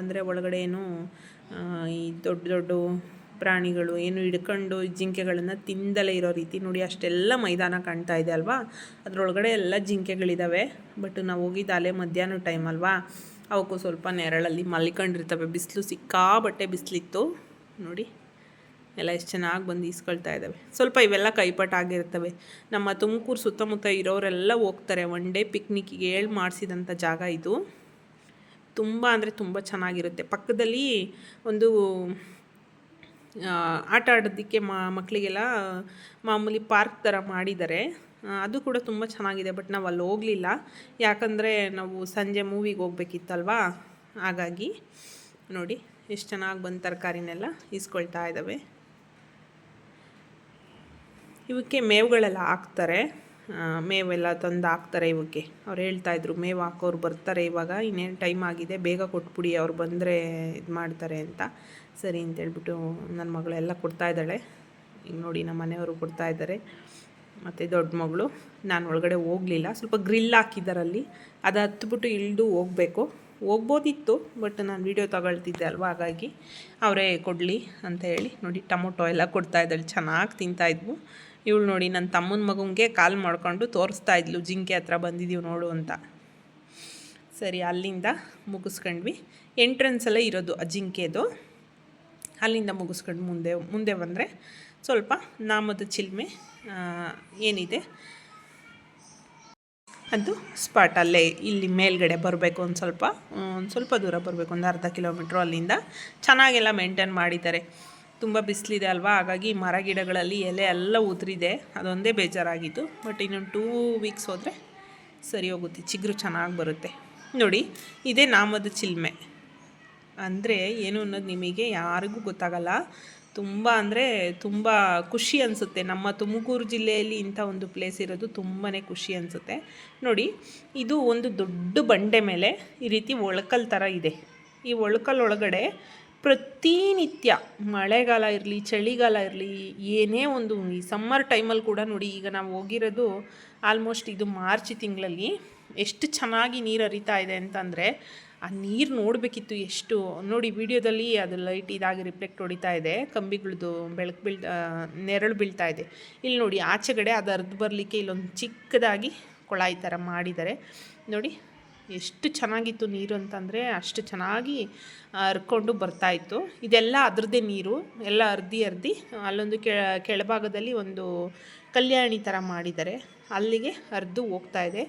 ಅಂದರೆ ಒಳಗಡೆ ಏನು ಈ ದೊಡ್ಡ ದೊಡ್ಡ ಪ್ರಾಣಿಗಳು ಏನು ಹಿಡ್ಕೊಂಡು ಜಿಂಕೆಗಳನ್ನು ತಿಂದಲೇ ಇರೋ ರೀತಿ ನೋಡಿ ಅಷ್ಟೆಲ್ಲ ಮೈದಾನ ಕಾಣ್ತಾ ಇದೆ ಅಲ್ವಾ? ಅದರೊಳಗಡೆ ಎಲ್ಲ ಜಿಂಕೆಗಳಿದ್ದಾವೆ ಬಟ್ ನಾವು ಹೋಗಿದ್ದು ಅಲ್ಲೇ ಮಧ್ಯಾಹ್ನ ಟೈಮ್ ಅಲ್ವಾ? ಅವಕ್ಕೂ ಸ್ವಲ್ಪ ನೆರಳಲ್ಲಿ ಮಲ್ಕೊಂಡಿರ್ತವೆ. ಬಿಸಿಲು ಸಿಕ್ಕಾಬಟ್ಟೆ ಬಿಸಿಲಿತ್ತು. ನೋಡಿ, ಎಲ್ಲ ಎಷ್ಟು ಚೆನ್ನಾಗಿ ಬಂದು ಈಸ್ಕೊಳ್ತಾ ಇದ್ದಾವೆ ಸ್ವಲ್ಪ ಇವೆಲ್ಲ ಕೈಪಟ್ಟಾಗಿರ್ತವೆ. ನಮ್ಮ ತುಮಕೂರು ಸುತ್ತಮುತ್ತ ಇರೋರೆಲ್ಲ ಹೋಗ್ತಾರೆ. ಒನ್ ಡೇ ಪಿಕ್ನಿಕ್ಗೆ ಹೇಳಿ ಮಾಡಿಸಿದಂಥ ಜಾಗ ಇದು. ತುಂಬ ಅಂದರೆ ತುಂಬ ಚೆನ್ನಾಗಿರುತ್ತೆ. ಪಕ್ಕದಲ್ಲಿ ಒಂದು ಆಟ ಆಡೋದಕ್ಕೆ ಮಕ್ಕಳಿಗೆಲ್ಲ ಮಾಮೂಲಿ ಪಾರ್ಕ್ ಥರ ಮಾಡಿದ್ದಾರೆ. ಅದು ಕೂಡ ತುಂಬ ಚೆನ್ನಾಗಿದೆ, ಬಟ್ ನಾವು ಅಲ್ಲಿ ಹೋಗಲಿಲ್ಲ. ಯಾಕಂದರೆ ನಾವು ಸಂಜೆ ಮೂವಿಗೆ ಹೋಗ್ಬೇಕಿತ್ತಲ್ವಾ? ಹಾಗಾಗಿ ನೋಡಿ, ಎಷ್ಟು ಚೆನ್ನಾಗಿ ಬಂದು ತರಕಾರಿನೆಲ್ಲ ಇಸ್ಕೊಳ್ತಾ ಇದ್ದಾವೆ ಇವಕ್ಕೆ ಮೇವುಗಳೆಲ್ಲ ಹಾಕ್ತಾರೆ. ಮೇವೆಲ್ಲ ತಂದು ಹಾಕ್ತಾರೆ ಇವಕ್ಕೆ. ಅವ್ರು ಹೇಳ್ತಾ ಇದ್ರು, ಮೇವು ಹಾಕೋರು ಬರ್ತಾರೆ ಇವಾಗ, ಇನ್ನೇನು ಟೈಮ್ ಆಗಿದೆ, ಬೇಗ ಕೊಟ್ಬಿಡಿ, ಅವ್ರು ಬಂದರೆ ಇದು ಮಾಡ್ತಾರೆ ಅಂತ. ಸರಿ ಅಂತೇಳ್ಬಿಟ್ಟು ನನ್ನ ಮಗಳೆಲ್ಲ ಕೊಡ್ತಾ ಇದ್ದಾಳೆ. ಈಗ ನೋಡಿ ನಮ್ಮ ಮನೆಯವರು ಕೊಡ್ತಾ ಇದ್ದಾರೆ ಮತ್ತು ದೊಡ್ಡ ಮಗಳು, ನಾನು ಒಳಗಡೆ ಹೋಗಲಿಲ್ಲ. ಸ್ವಲ್ಪ ಗ್ರಿಲ್ ಹಾಕಿದ್ದಾರಲ್ಲಿ ಅದು ಹತ್ಬಿಟ್ಟು ಇಳಿದು ಹೋಗಬೇಕು. ಹೋಗ್ಬೋದಿತ್ತು ಬಟ್ ನಾನು ವೀಡಿಯೋ ತಗೊಳ್ತಿದ್ದೆ ಅಲ್ವಾ, ಹಾಗಾಗಿ ಅವರೇ ಕೊಡಲಿ ಅಂತ ಹೇಳಿ. ನೋಡಿ, ಟೊಮೊಟೊ ಎಲ್ಲ ಕೊಡ್ತಾ ಇದ್ದಾಳೆ, ಚೆನ್ನಾಗಿ ತಿಂತಾಯಿದ್ವು ಇವಳು ನೋಡಿ ನನ್ನ ತಮ್ಮನ ಮಗುಂಗೆ ಕಾಲ್ ಮಾಡ್ಕೊಂಡು ತೋರಿಸ್ತಾ ಇದ್ಲು, ಜಿಂಕೆ ಹತ್ರ ಬಂದಿದ್ದೀವಿ ನೋಡು ಅಂತ. ಸರಿ, ಅಲ್ಲಿಂದ ಮುಗಿಸ್ಕೊಂಡ್ವಿ. ಎಂಟ್ರೆನ್ಸಲ್ಲೇ ಇರೋದು ಆ ಜಿಂಕೆದು. ಅಲ್ಲಿಂದ ಮುಗಿಸ್ಕೊಂಡು ಮುಂದೆ ಮುಂದೆ ಬಂದರೆ ಸ್ವಲ್ಪ ನಾಮದ ಚಿಲ್ಮೆ ಏನಿದೆ? ಅದು ಸ್ಪಾಟ್ ಅಲ್ಲೇ ಇಲ್ಲಿ ಮೇಲ್ಗಡೆ ಬರಬೇಕು ಒಂದು ಸ್ವಲ್ಪ ಒಂದು ಸ್ವಲ್ಪ ದೂರ ಬರಬೇಕು, ಒಂದು ಅರ್ಧ ಕಿಲೋಮೀಟ್ರ್ ಅಲ್ಲಿಂದ. ಚೆನ್ನಾಗೆಲ್ಲ ಮೇಂಟೈನ್ ಮಾಡಿದ್ದಾರೆ. ತುಂಬ ಬಿಸಿಲಿದೆ ಅಲ್ವಾ? ಹಾಗಾಗಿ ಮರ ಗಿಡಗಳಲ್ಲಿ ಎಲೆ ಎಲ್ಲ ಉದುರಿದೆ. ಅದೊಂದೇ ಬೇಜಾರಾಗಿತ್ತು. ಬಟ್ ಇನ್ನೊಂದು ಟೂ ವೀಕ್ಸ್ ಹೋದರೆ ಸರಿ ಹೋಗುತ್ತೆ. ಚಿಗುರು ಚೆನ್ನಾಗಿ ಬರುತ್ತೆ. ನೋಡಿ, ಇದೇ ನಾಮದ ಚಿಲ್ಮೆ. ಅಂದರೆ ಏನು ಅನ್ನೋದು ನಿಮಗೆ ಯಾರಿಗೂ ಗೊತ್ತಾಗಲ್ಲ. ತುಂಬ ಅಂದರೆ ತುಂಬ ಖುಷಿ ಅನಿಸುತ್ತೆ. ನಮ್ಮ ತುಮಕೂರು ಜಿಲ್ಲೆಯಲ್ಲಿ ಇಂಥ ಒಂದು ಪ್ಲೇಸ್ ಇರೋದು ತುಂಬಾ ಖುಷಿ ಅನಿಸುತ್ತೆ. ನೋಡಿ, ಇದು ಒಂದು ದೊಡ್ಡ ಬಂಡೆ ಮೇಲೆ ಈ ರೀತಿ ಒಳಕಲ್ ಥರ ಇದೆ. ಈ ಒಳಕಲ್ ಒಳಗಡೆ ಪ್ರತಿನಿತ್ಯ ಮಳೆಗಾಲ ಇರಲಿ, ಚಳಿಗಾಲ ಇರಲಿ, ಏನೇ ಒಂದು ಈ ಸಮ್ಮರ್ ಟೈಮಲ್ಲಿ ಕೂಡ ನೋಡಿ, ಈಗ ನಾವು ಹೋಗಿರೋದು ಆಲ್ಮೋಸ್ಟ್ ಇದು ಮಾರ್ಚ್ ತಿಂಗಳಲ್ಲಿ ಎಷ್ಟು ಚೆನ್ನಾಗಿ ನೀರು ಹರಿತಾ ಇದೆ ಅಂತಂದರೆ ಆ ನೀರು ನೋಡಬೇಕಿತ್ತು ಎಷ್ಟು. ನೋಡಿ, ವಿಡಿಯೋದಲ್ಲಿ ಅದು ಲೈಟ್ ಇದಾಗಿ ರಿಫ್ಲೆಕ್ಟ್ ಹೊಡಿತಾ ಇದೆ. ಕಂಬಿಗಳದ್ದು ಬೆಳಕು ಬೀಳ್ ನೆರಳು ಬೀಳ್ತಾ ಇದೆ. ಇಲ್ಲಿ ನೋಡಿ, ಆಚೆಗಡೆ ಅದು ಅರ್ಧ ಬರಲಿಕ್ಕೆ ಇಲ್ಲೊಂದು ಚಿಕ್ಕದಾಗಿ ಕೊಳಾಯಿ ಥರ ಮಾಡಿದ್ದಾರೆ. ನೋಡಿ, ಎಷ್ಟು ಚೆನ್ನಾಗಿತ್ತು ನೀರು ಅಂತಂದರೆ ಅಷ್ಟು ಚೆನ್ನಾಗಿ ಹರ್ಕೊಂಡು ಬರ್ತಾಯಿತ್ತು ಇದೆಲ್ಲ ಅದರದ್ದೇ ನೀರು. ಎಲ್ಲ ಅರ್ದಿ ಅರ್ದಿ ಅಲ್ಲೊಂದು ಕೆಳ, ಕೆಳಭಾಗದಲ್ಲಿ ಒಂದು ಕಲ್ಯಾಣಿ ಥರ ಮಾಡಿದ್ದಾರೆ. ಅಲ್ಲಿಗೆ ಅರ್ದು ಹೋಗ್ತಾ ಇದೆ.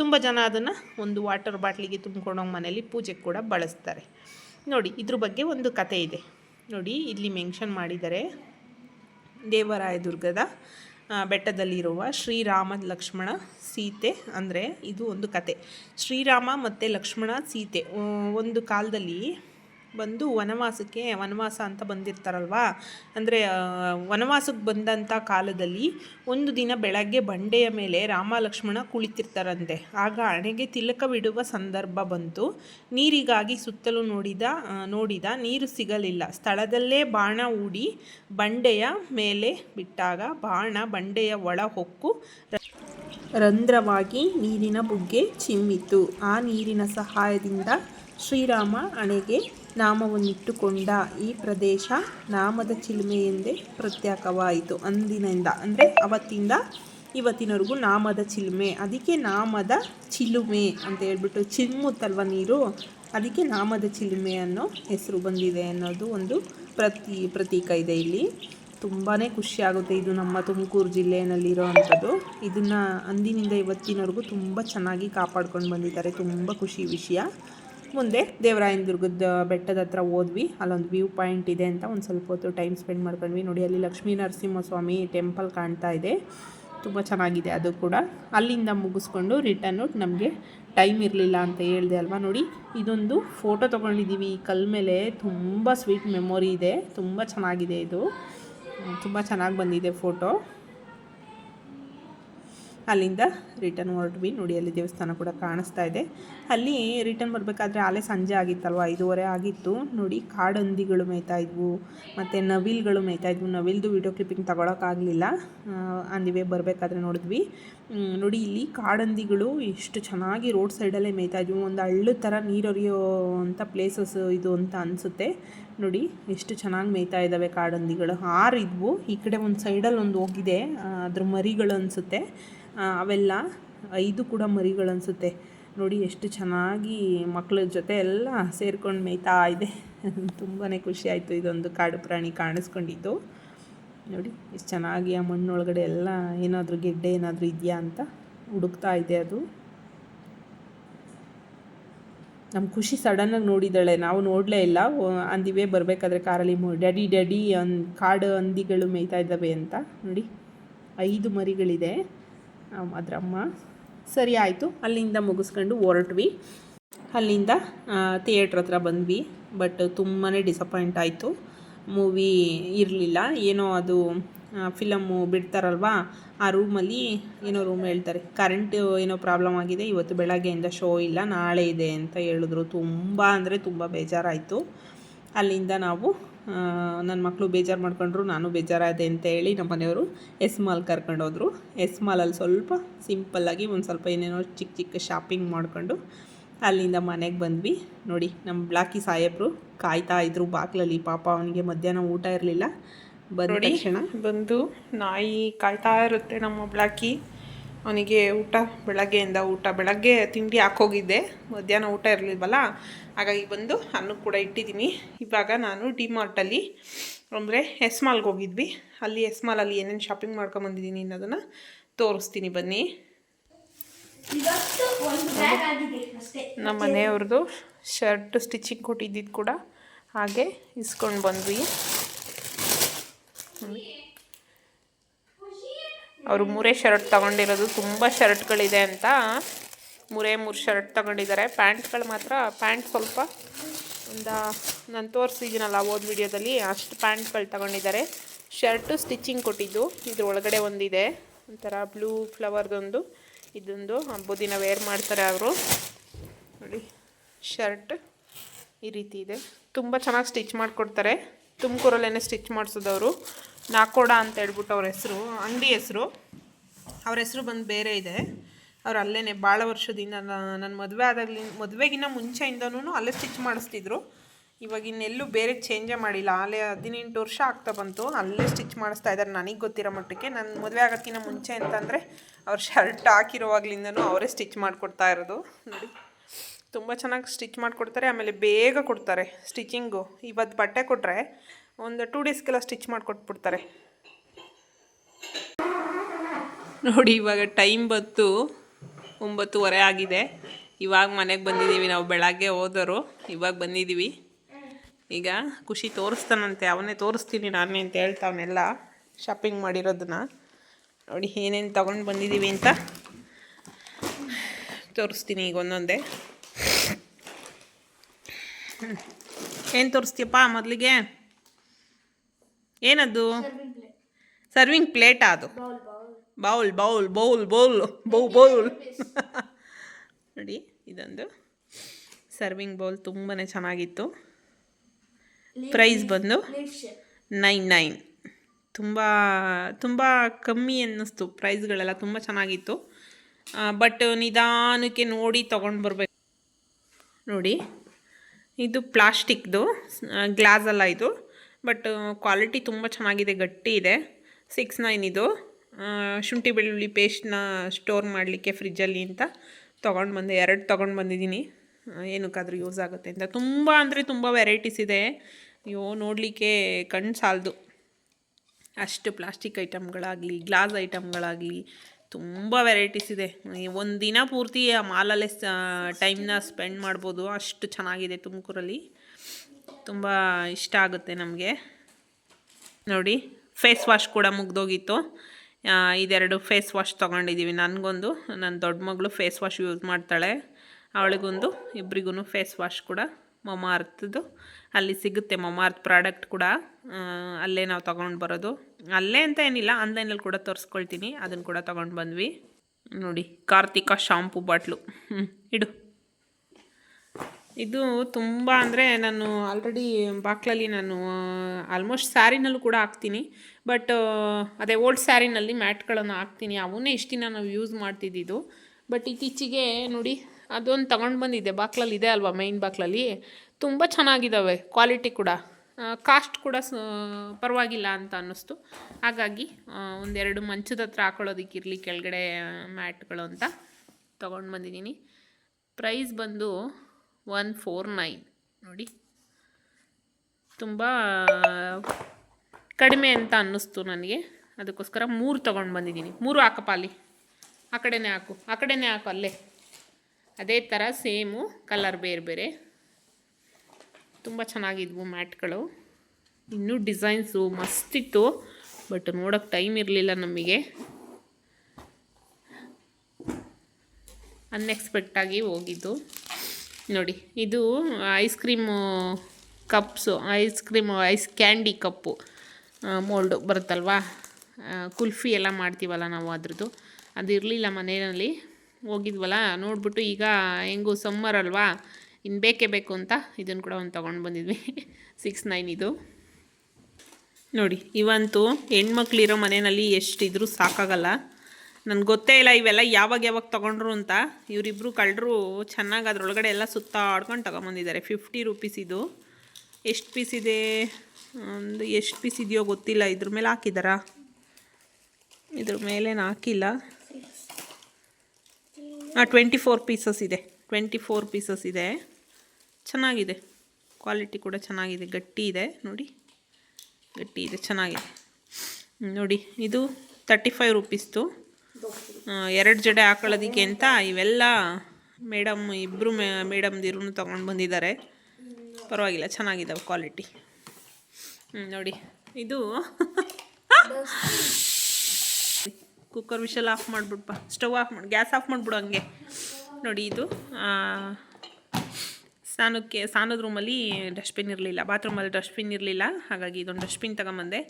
ತುಂಬ ಜನ ಅದನ್ನು ಒಂದು ವಾಟರ್ ಬಾಟ್ಲಿಗೆ ತುಂಬ್ಕೊಂಡೋಗಿ ಮನೇಲಿ ಪೂಜೆಗೆ ಕೂಡ ಬಳಸ್ತಾರೆ. ನೋಡಿ, ಇದ್ರ ಬಗ್ಗೆ ಒಂದು ಕತೆ ಇದೆ. ನೋಡಿ, ಇಲ್ಲಿ ಮೆನ್ಷನ್ ಮಾಡಿದ್ದಾರೆ ದೇವರಾಯದುರ್ಗದ ಬೆಟ್ಟದಲ್ಲಿರುವ ಶ್ರೀರಾಮ ಲಕ್ಷ್ಮಣ ಸೀತೆ ಅಂದರೆ ಇದು ಒಂದು ಕತೆ ಶ್ರೀರಾಮ ಮತ್ತು ಲಕ್ಷ್ಮಣ ಸೀತೆ ಒಂದು ಕಾಲದಲ್ಲಿ ಬಂದು ವನವಾಸಕ್ಕೆ ವನವಾಸ ಅಂತ ಬಂದಿರ್ತಾರಲ್ವಾ? ಅಂದರೆ ವನವಾಸಕ್ಕೆ ಬಂದಂಥ ಕಾಲದಲ್ಲಿ ಒಂದು ದಿನ ಬೆಳಗ್ಗೆ ಬಂಡೆಯ ಮೇಲೆ ರಾಮ ಲಕ್ಷ್ಮಣ ಕುಳಿತಿರ್ತಾರಂತೆ. ಆಗ ಹಣೆಗೆ ತಿಲಕವಿಡುವ ಸಂದರ್ಭ ಬಂತು. ನೀರಿಗಾಗಿ ಸುತ್ತಲೂ ನೋಡಿದ ನೋಡಿದ ನೀರು ಸಿಗಲಿಲ್ಲ. ಸ್ಥಳದಲ್ಲೇ ಬಾಣ ಊಡಿ ಬಂಡೆಯ ಮೇಲೆ ಬಿಟ್ಟಾಗ ಬಾಣ ಬಂಡೆಯ ಒಳ ಹೊಕ್ಕು ರಂಧ್ರವಾಗಿ ನೀರಿನ ಬುಗ್ಗೆ ಚಿಮ್ಮಿತು. ಆ ನೀರಿನ ಸಹಾಯದಿಂದ ಶ್ರೀರಾಮ ಹಣೆಗೆ ನಾಮವನ್ನಿಟ್ಟುಕೊಂಡ ಈ ಪ್ರದೇಶ ನಾಮದ ಚಿಲುಮೆ ಎಂದೇ ಪ್ರತ್ಯೇಕವಾಯಿತು. ಅಂದಿನಿಂದ, ಅಂದರೆ ಅವತ್ತಿಂದ ಇವತ್ತಿನವರೆಗೂ ನಾಮದ ಚಿಲುಮೆ. ಅದಕ್ಕೆ ನಾಮದ ಚಿಲುಮೆ ಅಂತ ಹೇಳ್ಬಿಟ್ಟು ಚಿಮ್ಮುತ್ತಲ್ವ ನೀರು? ಅದಕ್ಕೆ ನಾಮದ ಚಿಲುಮೆ ಅನ್ನೋ ಹೆಸರು ಬಂದಿದೆ ಅನ್ನೋದು ಒಂದು ಪ್ರತಿ, ಪ್ರತೀಕ ಇದೆ ಇಲ್ಲಿ. ತುಂಬಾ ಖುಷಿಯಾಗುತ್ತೆ ಇದು ನಮ್ಮ ತುಮಕೂರು ಜಿಲ್ಲೆಯಲ್ಲಿರೋ ಅಂಥದ್ದು. ಇದನ್ನು ಅಂದಿನಿಂದ ಇವತ್ತಿನವರೆಗೂ ತುಂಬ ಚೆನ್ನಾಗಿ ಕಾಪಾಡ್ಕೊಂಡು ಬಂದಿದ್ದಾರೆ. ತುಂಬ ಖುಷಿ ವಿಷಯ. ಮುಂದೆ ದೇವರಾಯನ ದುರ್ಗದ ಬೆಟ್ಟದ ಹತ್ರ ಹೋದ್ವಿ. ಅಲ್ಲೊಂದು ವ್ಯೂ ಪಾಯಿಂಟ್ ಇದೆ ಅಂತ ಒಂದು ಸ್ವಲ್ಪ ಹೊತ್ತು ಟೈಮ್ ಸ್ಪೆಂಡ್ ಮಾಡ್ಕೊಂಡ್ವಿ. ನೋಡಿ, ಅಲ್ಲಿ ಲಕ್ಷ್ಮೀ ನರಸಿಂಹಸ್ವಾಮಿ ಟೆಂಪಲ್ ಕಾಣ್ತಾ ಇದೆ. ತುಂಬ ಚೆನ್ನಾಗಿದೆ ಅದು ಕೂಡ. ಅಲ್ಲಿಂದ ಮುಗಿಸ್ಕೊಂಡು ರಿಟರ್ನು ನಮಗೆ ಟೈಮ್ ಇರಲಿಲ್ಲ ಅಂತ ಹೇಳಿದೆ ಅಲ್ವಾ? ನೋಡಿ, ಇದೊಂದು ಫೋಟೋ ತೊಗೊಂಡಿದ್ದೀವಿ ಈ ಕಲ್ ಮೇಲೆ ತುಂಬ ಸ್ವೀಟ್ ಮೆಮೊರಿ ಇದೆ. ತುಂಬ ಚೆನ್ನಾಗಿದೆ ಇದು. ತುಂಬ ಚೆನ್ನಾಗಿ ಬಂದಿದೆ ಫೋಟೋ ಅಲ್ಲಿಂದ ರಿಟರ್ನ್ ಹೊರಟ್ವಿ. ನೋಡಿ, ಅಲ್ಲಿ ದೇವಸ್ಥಾನ ಕೂಡ ಕಾಣಿಸ್ತಾ ಇದೆ. ಅಲ್ಲಿ ರಿಟರ್ನ್ ಬರಬೇಕಾದ್ರೆ ಆಲೆ ಸಂಜೆ ಆಗಿತ್ತಲ್ವ? ಐದೂವರೆ ಆಗಿತ್ತು. ನೋಡಿ, ಕಾಡಂದಿಗಳು ಮೇಯ್ತಾ ಇದ್ವು. ಮತ್ತು ನವಿಲ್ಗಳು ಮೇಯ್ತಾ ಇದ್ವು. ನವಿಲ್ದು ವಿಡಿಯೋ ಕ್ಲಿಪ್ಪಿಂಗ್ ತಗೊಳಕ್ಕಾಗಲಿಲ್ಲ ಅಂದಿವೆ ಬರಬೇಕಾದ್ರೆ ನೋಡಿದ್ವಿ. ನೋಡಿ, ಇಲ್ಲಿ ಕಾಡಂದಿಗಳು ಎಷ್ಟು ಚೆನ್ನಾಗಿ ರೋಡ್ ಸೈಡಲ್ಲೇ ಮೇಯ್ತಾ ಇದ್ವು. ಒಂದು ಹಳ್ಳು ಥರ ನೀರು ಹರಿಯೋ ಅಂಥ ಪ್ಲೇಸಸ್ ಇದು ಅಂತ ಅನಿಸುತ್ತೆ. ನೋಡಿ, ಎಷ್ಟು ಚೆನ್ನಾಗಿ ಮೇಯ್ತಾ ಇದ್ದಾವೆ ಕಾಡಂದಿಗಳು. ಆರು ಇದ್ವು ಈ ಕಡೆ ಒಂದು ಸೈಡಲ್ಲಿ ಒಂದು ಹೋಗಿದೆ. ಅದ್ರ ಮರಿಗಳು ಅನಿಸುತ್ತೆ. ಅವೆಲ್ಲ ಐದು ಕೂಡ ಮರಿಗಳು ಅನಿಸುತ್ತೆ. ನೋಡಿ ಎಷ್ಟು ಚೆನ್ನಾಗಿ ಮಕ್ಕಳ ಜೊತೆ ಎಲ್ಲ ಸೇರ್ಕೊಂಡು ಮೇಯ್ತಾ ಇದೆ. ತುಂಬಾ ಖುಷಿ ಆಯಿತು ಇದೊಂದು ಕಾಡು ಪ್ರಾಣಿ ಕಾಣಿಸ್ಕೊಂಡಿದ್ದು. ನೋಡಿ ಎಷ್ಟು ಚೆನ್ನಾಗಿ ಆ ಮಣ್ಣೊಳಗಡೆ ಎಲ್ಲ ಏನಾದರೂ ಗೆಡ್ಡೆ ಏನಾದರೂ ಇದೆಯಾ ಅಂತ ಹುಡುಕ್ತಾ ಇದೆ ಅದು. ನಮ್ಮ ಖುಷಿ ಸಡನ್ನಾಗಿ ನೋಡಿದ್ದಾಳೆ. ನಾವು ನೋಡಲೇ ಇಲ್ಲ. ಅಂದಿವೆ ಬರಬೇಕಾದ್ರೆ ಕಾರಲ್ಲಿ ಡ್ಯಾಡಿ ಡ್ಯಾಡಿ ಅನ್, ಕಾಡು ಹಂದಿಗಳು ಮೇಯ್ತಾ ಇದ್ದಾವೆ ಅಂತ. ನೋಡಿ, ಐದು ಮರಿಗಳಿದೆ. ಅಮ್- ಅದ್ರ ಅಮ್ಮ ಸರಿ, ಆಯಿತು. ಅಲ್ಲಿಂದ ಮುಗಿಸ್ಕೊಂಡು ಹೊರಟ್ವಿ. ಅಲ್ಲಿಂದ ಥಿಯೇಟ್ರ್ ಹತ್ರ ಬಂದ್ವಿ. ಬಟ್ ತುಂಬಾ ಡಿಸಪಾಯಿಂಟ್ ಆಯಿತು. ಮೂವಿ ಇರಲಿಲ್ಲ. ಏನೋ ಅದು ಫಿಲಮ್ಮು ಬಿಡ್ತಾರಲ್ವಾ? ಆ ರೂಮಲ್ಲಿ ಏನೋ ರೂಮ್ ಹೇಳ್ತಾರೆ. ಕರೆಂಟ್ ಏನೋ ಪ್ರಾಬ್ಲಮ್ ಆಗಿದೆ. ಇವತ್ತು ಬೆಳಗ್ಗೆಯಿಂದ ಶೋ ಇಲ್ಲ. ನಾಳೆ ಇದೆ ಅಂತ ಹೇಳಿದ್ರು. ತುಂಬ ಅಂದರೆ ತುಂಬ ಬೇಜಾರಾಯಿತು. ಅಲ್ಲಿಂದ ನಾವು ನನ್ನ ಮಕ್ಕಳು ಬೇಜಾರು ಮಾಡ್ಕೊಂಡ್ರು ನಾನು ಬೇಜಾರಾದೆ ಅಂತ ಹೇಳಿ ನಮ್ಮ ಮನೆಯವರು ಎಸ್ ಮಾಲ್ ಕರ್ಕೊಂಡೋದ್ರು ಎಸ್ ಮಾಲಲ್ಲಿ ಸ್ವಲ್ಪ ಸಿಂಪಲ್ಲಾಗಿ ಒಂದು ಸ್ವಲ್ಪ ಏನೇನೋ ಚಿಕ್ಕ ಚಿಕ್ಕ ಶಾಪಿಂಗ್ ಮಾಡಿಕೊಂಡು ಅಲ್ಲಿಂದ ಮನೆಗೆ ಬಂದ್ವಿ. ನೋಡಿ ನಮ್ಮ ಬ್ಲಾಕಿ ಸಾಹೇಬ್ರು ಕಾಯ್ತಾ ಇದ್ರು ಬಾಗ್ಲಲ್ಲಿ. ಪಾಪ ಅವನಿಗೆ ಮಧ್ಯಾಹ್ನ ಊಟ ಇರಲಿಲ್ಲ. ಬಂದ ಕ್ಷಣ ಬಂದು ನಾಯಿ ಕಾಯ್ತಾ ಇರುತ್ತೆ ನಮ್ಮ ಬ್ಲಾಕಿ. ಅವನಿಗೆ ಊಟ ಬೆಳಗ್ಗೆಯಿಂದ ಊಟ ಬೆಳಗ್ಗೆ ತಿಂಡಿ ಹಾಕೋಗಿದ್ದೆ ಮಧ್ಯಾಹ್ನ ಊಟ ಇರಲಿಲ್ವಲ್ಲ ಹಾಗಾಗಿ ಬಂದು ಅನ್ನು ಕೂಡ ಇಟ್ಟಿದ್ದೀನಿ. ಇವಾಗ ನಾನು ಡಿ ಮಾರ್ಟಲ್ಲಿ ಅಂದರೆ ಎಸ್ ಮಾಲ್ಗೆ ಹೋಗಿದ್ವಿ. ಅಲ್ಲಿ ಎಸ್ ಮಾಲಲ್ಲಿ ಏನೇನು ಶಾಪಿಂಗ್ ಮಾಡ್ಕೊಂಬಂದಿದ್ದೀನಿ ಅನ್ನೋದನ್ನು ತೋರಿಸ್ತೀನಿ ಬನ್ನಿ. ನಮ್ಮ ಮನೆಯವ್ರದ್ದು ಶರ್ಟ್ ಸ್ಟಿಚಿಂಗ್ ಕೊಟ್ಟಿದ್ದಿದ್ದು ಕೂಡ ಹಾಗೆ ಇಸ್ಕೊಂಡು ಬಂದ್ವಿ. ಅವರು ಮೂರೇ ಶರ್ಟ್ ತಗೊಂಡಿರೋದು ತುಂಬ ಶರ್ಟ್ಗಳಿದೆ ಅಂತ. ಮೂರೇ ಮೂರು ಶರ್ಟ್ ತಗೊಂಡಿದ್ದಾರೆ. ಪ್ಯಾಂಟ್ಗಳು ಮಾತ್ರ, ಪ್ಯಾಂಟ್ ಸ್ವಲ್ಪ ಒಂದು, ನಾನು ತೋರಿಸಿದ್ದೀನಲ್ಲ ಹೋದ ವಿಡಿಯೋದಲ್ಲಿ, ಅಷ್ಟು ಪ್ಯಾಂಟ್ಗಳು ತಗೊಂಡಿದ್ದಾರೆ. ಶರ್ಟು ಸ್ಟಿಚಿಂಗ್ ಕೊಟ್ಟಿದ್ದು ಇದ್ರ ಒಳಗಡೆ ಒಂದಿದೆ. ಒಂಥರ ಬ್ಲೂ ಫ್ಲವರ್ದೊಂದು, ಇದೊಂದು ಹಬ್ಬದ ದಿನ ವೇರ್ ಮಾಡ್ತಾರೆ ಅವರು. ನೋಡಿ, ಶರ್ಟ್ ಈ ರೀತಿ ಇದೆ. ತುಂಬ ಚೆನ್ನಾಗಿ ಸ್ಟಿಚ್ ಮಾಡಿಕೊಡ್ತಾರೆ. ತುಮಕೂರಲ್ಲೇ ಸ್ಟಿಚ್ ಮಾಡಿಸೋದವರು. ನಾಕೋಡ ಅಂತ ಹೇಳ್ಬಿಟ್ಟು ಅವ್ರ ಹೆಸರು, ಅಂಗಡಿ ಹೆಸರು. ಅವ್ರ ಹೆಸರು ಬಂದು ಬೇರೆ ಇದೆ. ಅವ್ರು ಅಲ್ಲೇ ಭಾಳ ವರ್ಷದಿಂದ ನನ್ನ ಮದುವೆ ಆದಾಗಲಿ, ಮದುವೆಗಿನ್ನ ಮುಂಚೆಯಿಂದನೂ ಅಲ್ಲೇ ಸ್ಟಿಚ್ ಮಾಡಿಸ್ತಿದ್ರು. ಇವಾಗ ಇನ್ನೆಲ್ಲೂ ಬೇರೆ ಚೇಂಜೇ ಮಾಡಿಲ್ಲ. ಅಲ್ಲೇ ಹದಿನೆಂಟು ವರ್ಷ ಆಗ್ತಾ ಬಂತು. ಅಲ್ಲೇ ಸ್ಟಿಚ್ ಮಾಡಿಸ್ತಾ ಇದ್ದಾರೆ ನನಗೆ ಗೊತ್ತಿರೋ ಮಟ್ಟಕ್ಕೆ ನನ್ನ ಮದುವೆ ಆಗೋಕ್ಕಿಂತ ಮುಂಚೆ ಅಂತಂದರೆ ಅವ್ರು ಶರ್ಟ್ ಹಾಕಿರುವಾಗ್ಲಿಂದನೂ ಅವರೇ ಸ್ಟಿಚ್ ಮಾಡಿಕೊಡ್ತಾ ಇರೋದು. ನೋಡಿ. ತುಂಬ ಚೆನ್ನಾಗಿ ಸ್ಟಿಚ್ ಮಾಡಿಕೊಡ್ತಾರೆ. ಆಮೇಲೆ ಬೇಗ ಕೊಡ್ತಾರೆ ಸ್ಟಿಚಿಂಗು ಇವತ್ತು ಬಟ್ಟೆ ಕೊಟ್ಟರೆ ಒಂದು ಟೂ ಡೇಸ್ಗೆಲ್ಲ ಸ್ಟಿಚ್ ಮಾಡಿಕೊಟ್ಬಿಡ್ತಾರೆ. ನೋಡಿ, ಇವಾಗ ಟೈಮ್ ಬಂತು. ಒಂಬತ್ತುವರೆ ಆಗಿದೆ. ಇವಾಗ ಮನೆಗೆ ಬಂದಿದ್ದೀವಿ ನಾವು ಬೆಳಗ್ಗೆ ಹೋದರು ಇವಾಗ ಬಂದಿದ್ದೀವಿ ಈಗ ಖುಷಿ ತೋರಿಸ್ತಾನಂತೆ. ಅವನೇ ತೋರಿಸ್ತೀನಿ ನಾನೇ ಅಂತ ಹೇಳ್ತಾವನೆಲ್ಲ. ಶಾಪಿಂಗ್ ಮಾಡಿರೋದನ್ನ. ನೋಡಿ ಏನೇನು ತೊಗೊಂಡು ಬಂದಿದ್ದೀವಿ ಅಂತ ತೋರಿಸ್ತೀನಿ ಈಗ ಒಂದೊಂದೇ. ಏನು ತೋರಿಸ್ತೀಯಪ್ಪ ಮೊದಲಿಗೆ? ಏನದು ಸರ್ವಿಂಗ್ ಪ್ಲೇಟ್ ಸರ್ವಿಂಗ್ ಪ್ಲೇಟಾ ಅದು. ಬೌಲ್ ಬೌಲ್ ಬೌಲ್ ಬೌಲ್ ಬೌ ಬೌಲ್ ನೋಡಿ ಇದೊಂದು ಸರ್ವಿಂಗ್ ಬೌಲ್ ತುಂಬಾ ಚೆನ್ನಾಗಿತ್ತು. ಪ್ರೈಸ್ ಬಂದು ನೈನ್ ನೈನ್ ತುಂಬ ತುಂಬ ಕಮ್ಮಿ ಅನ್ನಿಸ್ತು. ಪ್ರೈಸ್ಗಳೆಲ್ಲ ತುಂಬ ಚೆನ್ನಾಗಿತ್ತು. ಬಟ್ ನಿಧಾನಕ್ಕೆ ನೋಡಿ ತೊಗೊಂಡು ಬರಬೇಕು. ನೋಡಿ ಇದು ಪ್ಲಾಸ್ಟಿಕ್ದು ಗ್ಲಾಸ್ ಅಲ್ಲ ಇದು. ಬಟ್ ಕ್ವಾಲಿಟಿ ತುಂಬ ಚೆನ್ನಾಗಿದೆ ಗಟ್ಟಿ ಇದೆ. ಸಿಕ್ಸ್ ನೈನ್ ಇದು. ಶುಂಠಿ ಬೆಳ್ಳುಳ್ಳಿ ಪೇಸ್ಟ್ನ ಸ್ಟೋರ್ ಮಾಡಲಿಕ್ಕೆ ಫ್ರಿಜ್ಜಲ್ಲಿ ಅಂತ ತೊಗೊಂಡು ಬಂದೆ. ಎರಡು ತೊಗೊಂಡು ಬಂದಿದ್ದೀನಿ. ಏನಕ್ಕಾದರೂ ಯೂಸ್ ಆಗುತ್ತೆ ಅಂತ. ತುಂಬ ಅಂದರೆ ತುಂಬ ವೆರೈಟೀಸ್ ಇದೆ. ಅಯ್ಯೋ, ನೋಡಲಿಕ್ಕೆ ಕಣ್ಣು ಸಾಲದು. ಅಷ್ಟು ಪ್ಲಾಸ್ಟಿಕ್ ಐಟಮ್ಗಳಾಗಲಿ ಗ್ಲಾಸ್ ಐಟಮ್ಗಳಾಗಲಿ ತುಂಬ ವೆರೈಟೀಸ್ ಇದೆ. ಒಂದು ದಿನ ಪೂರ್ತಿ ಆ ಮಾಲಲ್ಲೇ ಟೈಮ್ನ ಸ್ಪೆಂಡ್ ಮಾಡ್ಬೋದು. ಅಷ್ಟು ಚೆನ್ನಾಗಿದೆ ತುಮಕೂರಲ್ಲಿ. ತುಂಬ ಇಷ್ಟ ಆಗುತ್ತೆ ನಮಗೆ. ನೋಡಿ ಫೇಸ್ ವಾಶ್ ಕೂಡ ಮುಗ್ದೋಗಿತ್ತು. ಇದೆರಡು ಫೇಸ್ ವಾಶ್ ತೊಗೊಂಡಿದ್ದೀವಿ ನನಗೊಂದು ನನ್ನ ದೊಡ್ಡ ಮಗಳು ಫೇಸ್ ವಾಶ್ ಯೂಸ್ ಮಾಡ್ತಾಳೆ. ಅವಳಿಗೊಂದು ಇಬ್ರಿಗೂ ಫೇಸ್ ವಾಶ್ ಕೂಡ ಮಮಾರ್ತ್ದು. ಅಲ್ಲಿ ಸಿಗುತ್ತೆ ಮಮಾರ್ತ್ ಪ್ರಾಡಕ್ಟ್ ಕೂಡ. ಅಲ್ಲೇ ನಾವು ತೊಗೊಂಡು ಬರೋದು. ಅಲ್ಲೇ ಅಂತ ಏನಿಲ್ಲ ಆನ್ಲೈನಲ್ಲಿ ಕೂಡ ತೋರಿಸ್ಕೊಳ್ತೀನಿ. ಅದನ್ನು ಕೂಡ ತೊಗೊಂಡು ಬಂದ್ವಿ. ನೋಡಿ, ಕಾರ್ತಿಕ ಶಾಂಪು ಬಾಟ್ಲು ಇಡು. ಇದು ತುಂಬ ಅಂದರೆ ನಾನು ಆಲ್ರೆಡಿ ಬಾಕ್ಲಲ್ಲಿ ನಾನು ಆಲ್ಮೋಸ್ಟ್ ಸ್ಯಾರಿನಲ್ಲೂ ಕೂಡ ಹಾಕ್ತೀನಿ. ಬಟ್ ಅದೇ ಓಲ್ಡ್ ಸ್ಯಾರಿನಲ್ಲಿ ಮ್ಯಾಟ್ಗಳನ್ನು ಹಾಕ್ತೀನಿ. ಅವನ್ನೇ ಇಷ್ಟು ದಿನ ನಾವು ಯೂಸ್ ಮಾಡ್ತಿದ್ದಿದ್ದು. ಬಟ್ ಇತ್ತೀಚೆಗೆ ನೋಡಿ, ಅದೊಂದು ತಗೊಂಡು ಬಂದಿದ್ದೆ. ಬಾಕ್ಲಲ್ಲಿ ಇದೆ ಅಲ್ವಾ ಮೈನ್ ಬಾಕ್ಲಲ್ಲಿ. ತುಂಬ ಚೆನ್ನಾಗಿದ್ದಾವೆ ಕ್ವಾಲಿಟಿ ಕೂಡ. ಕಾಸ್ಟ್ ಕೂಡ ಪರವಾಗಿಲ್ಲ ಅಂತ ಅನ್ನಿಸ್ತು. ಹಾಗಾಗಿ ಒಂದೆರಡು ಮಂಚದ ಹತ್ರ ಹಾಕೊಳ್ಳೋದಕ್ಕಿರಲಿ ಕೆಳಗಡೆ ಮ್ಯಾಟ್ಗಳು ಅಂತ ತೊಗೊಂಡು ಬಂದಿದ್ದೀನಿ. ಪ್ರೈಸ್ ಬಂದು ಒನ್ ಫೋರ್ ನೈನ್. ನೋಡಿ. ತುಂಬ ಕಡಿಮೆ ಅಂತ ಅನ್ನಿಸ್ತು ನನಗೆ. ಅದಕ್ಕೋಸ್ಕರ ಮೂರು ತೊಗೊಂಡು ಬಂದಿದ್ದೀನಿ. ಮೂರು ಹಾಕಪ್ಪ ಅಲ್ಲಿ. ಆ ಕಡೆನೇ ಹಾಕು. ಆ ಕಡೆನೇ ಹಾಕು ಅಲ್ಲೇ. ಅದೇ ಥರ ಸೇಮು, ಕಲರ್ ಬೇರೆ ಬೇರೆ. ತುಂಬ ಚೆನ್ನಾಗಿದ್ವು ಮ್ಯಾಟ್ಗಳು. ಇನ್ನೂ ಡಿಸೈನ್ಸು ಮಸ್ತಿತ್ತು. ಬಟ್ ನೋಡೋಕ್ಕೆ ಟೈಮ್ ಇರಲಿಲ್ಲ ನಮಗೆ. ಅನ್ಎಕ್ಸ್ಪೆಕ್ಟಾಗಿ ಹೋಗಿದ್ದು. ನೋಡಿ, ಇದು ice cream cups ice cream ice candy cup mould ಬರುತ್ತಲ್ವಾ? Kulfi ಎಲ್ಲ ಮಾಡ್ತೀವಲ್ಲ ನಾವು ಅದ್ರದ್ದು. ಅದು ಇರಲಿಲ್ಲ ಮನೆಯಲ್ಲಿ. ಹೋಗಿದ್ವಲ್ಲ, ನೋಡ್ಬಿಟ್ಟು ಈಗ ಹೆಂಗೂ ಸಮ್ಮರ್ ಅಲ್ವಾ? ಇನ್ನು ಬೇಕೇ ಬೇಕು ಅಂತ ಇದನ್ನು ಕೂಡ ಒಂದು ತೊಗೊಂಡು ಬಂದಿದ್ವಿ. ಸಿಕ್ಸ್ ನೈನ್ ಇದು. ನೋಡಿ, ಇವಂತೂ ಹೆಣ್ಮಕ್ಳಿರೋ ಮನೆಯಲ್ಲಿ ಎಷ್ಟಿದ್ರೂ ಸಾಕಾಗಲ್ಲ. ನನಗೆ ಗೊತ್ತೇ ಇಲ್ಲ, ಇವೆಲ್ಲ ಯಾವಾಗ ಯಾವಾಗ ತೊಗೊಂಡ್ರು ಅಂತ. ಇವರಿಬ್ಬರು ಕಳ್ಳರು ಚೆನ್ನಾಗಿ ಅದ್ರೊಳಗಡೆ ಎಲ್ಲ ಸುತ್ತಾಡ್ಕೊಂಡು ತೊಗೊಂಬಂದಿದ್ದಾರೆ. ಫಿಫ್ಟಿ ರುಪೀಸ್ ಇದು. ಎಷ್ಟು ಪೀಸ್ ಇದೆ? ಒಂದು ಎಷ್ಟು ಪೀಸ್ ಇದೆಯೋ ಗೊತ್ತಿಲ್ಲ. ಇದ್ರ ಮೇಲೆ ಹಾಕಿದಾರಾ? ಇದ್ರ ಮೇಲೇನು ಹಾಕಿಲ್ಲ. ಹಾಂ ಟ್ವೆಂಟಿ ಫೋರ್ ಪೀಸಸ್ ಇದೆ. ಟ್ವೆಂಟಿ ಫೋರ್ ಪೀಸಸ್ ಇದೆ. ಚೆನ್ನಾಗಿದೆ. ಕ್ವಾಲಿಟಿ ಕೂಡ ಚೆನ್ನಾಗಿದೆ. ಗಟ್ಟಿ ಇದೆ. ನೋಡಿ. ಗಟ್ಟಿ ಇದೆ. ಚೆನ್ನಾಗಿದೆ. ನೋಡಿ, ಇದು ತರ್ಟಿ ಫೈವ್ ರುಪೀಸ್ದು ಎರಡು ಜಡೆ ಹಾಕೊಳ್ಳೋದಿಕ್ಕೆ ಅಂತ ಇವೆಲ್ಲ ಮೇಡಮ್ ಇಬ್ಬರು ಮೇ ಮೇಡಮ್ದಿರೂ ತೊಗೊಂಡು ಬಂದಿದ್ದಾರೆ. ಪರವಾಗಿಲ್ಲ ಚೆನ್ನಾಗಿದ್ದಾವೆ ಕ್ವಾಲಿಟಿ. ಹ್ಞೂ ನೋಡಿ, ಇದು ಕುಕ್ಕರ್ ವಿಷಲ್ ಆಫ್ ಮಾಡಿಬಿಡ್ಪ ಸ್ಟವ್ ಆಫ್ ಮಾಡಿ, ಗ್ಯಾಸ್ ಆಫ್ ಮಾಡಿಬಿಡು ಹಂಗೆ. ನೋಡಿ, ಇದು ಸ್ನಾನಕ್ಕೆ ಸ್ನಾನದ ರೂಮಲ್ಲಿ ಡಸ್ಟ್ಬಿನ್ ಇರಲಿಲ್ಲ, ಬಾತ್ರೂಮಲ್ಲಿ ಡಸ್ಟ್ಬಿನ್ ಇರಲಿಲ್ಲ. ಹಾಗಾಗಿ ಇದೊಂದು ಡಸ್ಟ್ಬಿನ್ ತಗೊಂಬಂದೆ.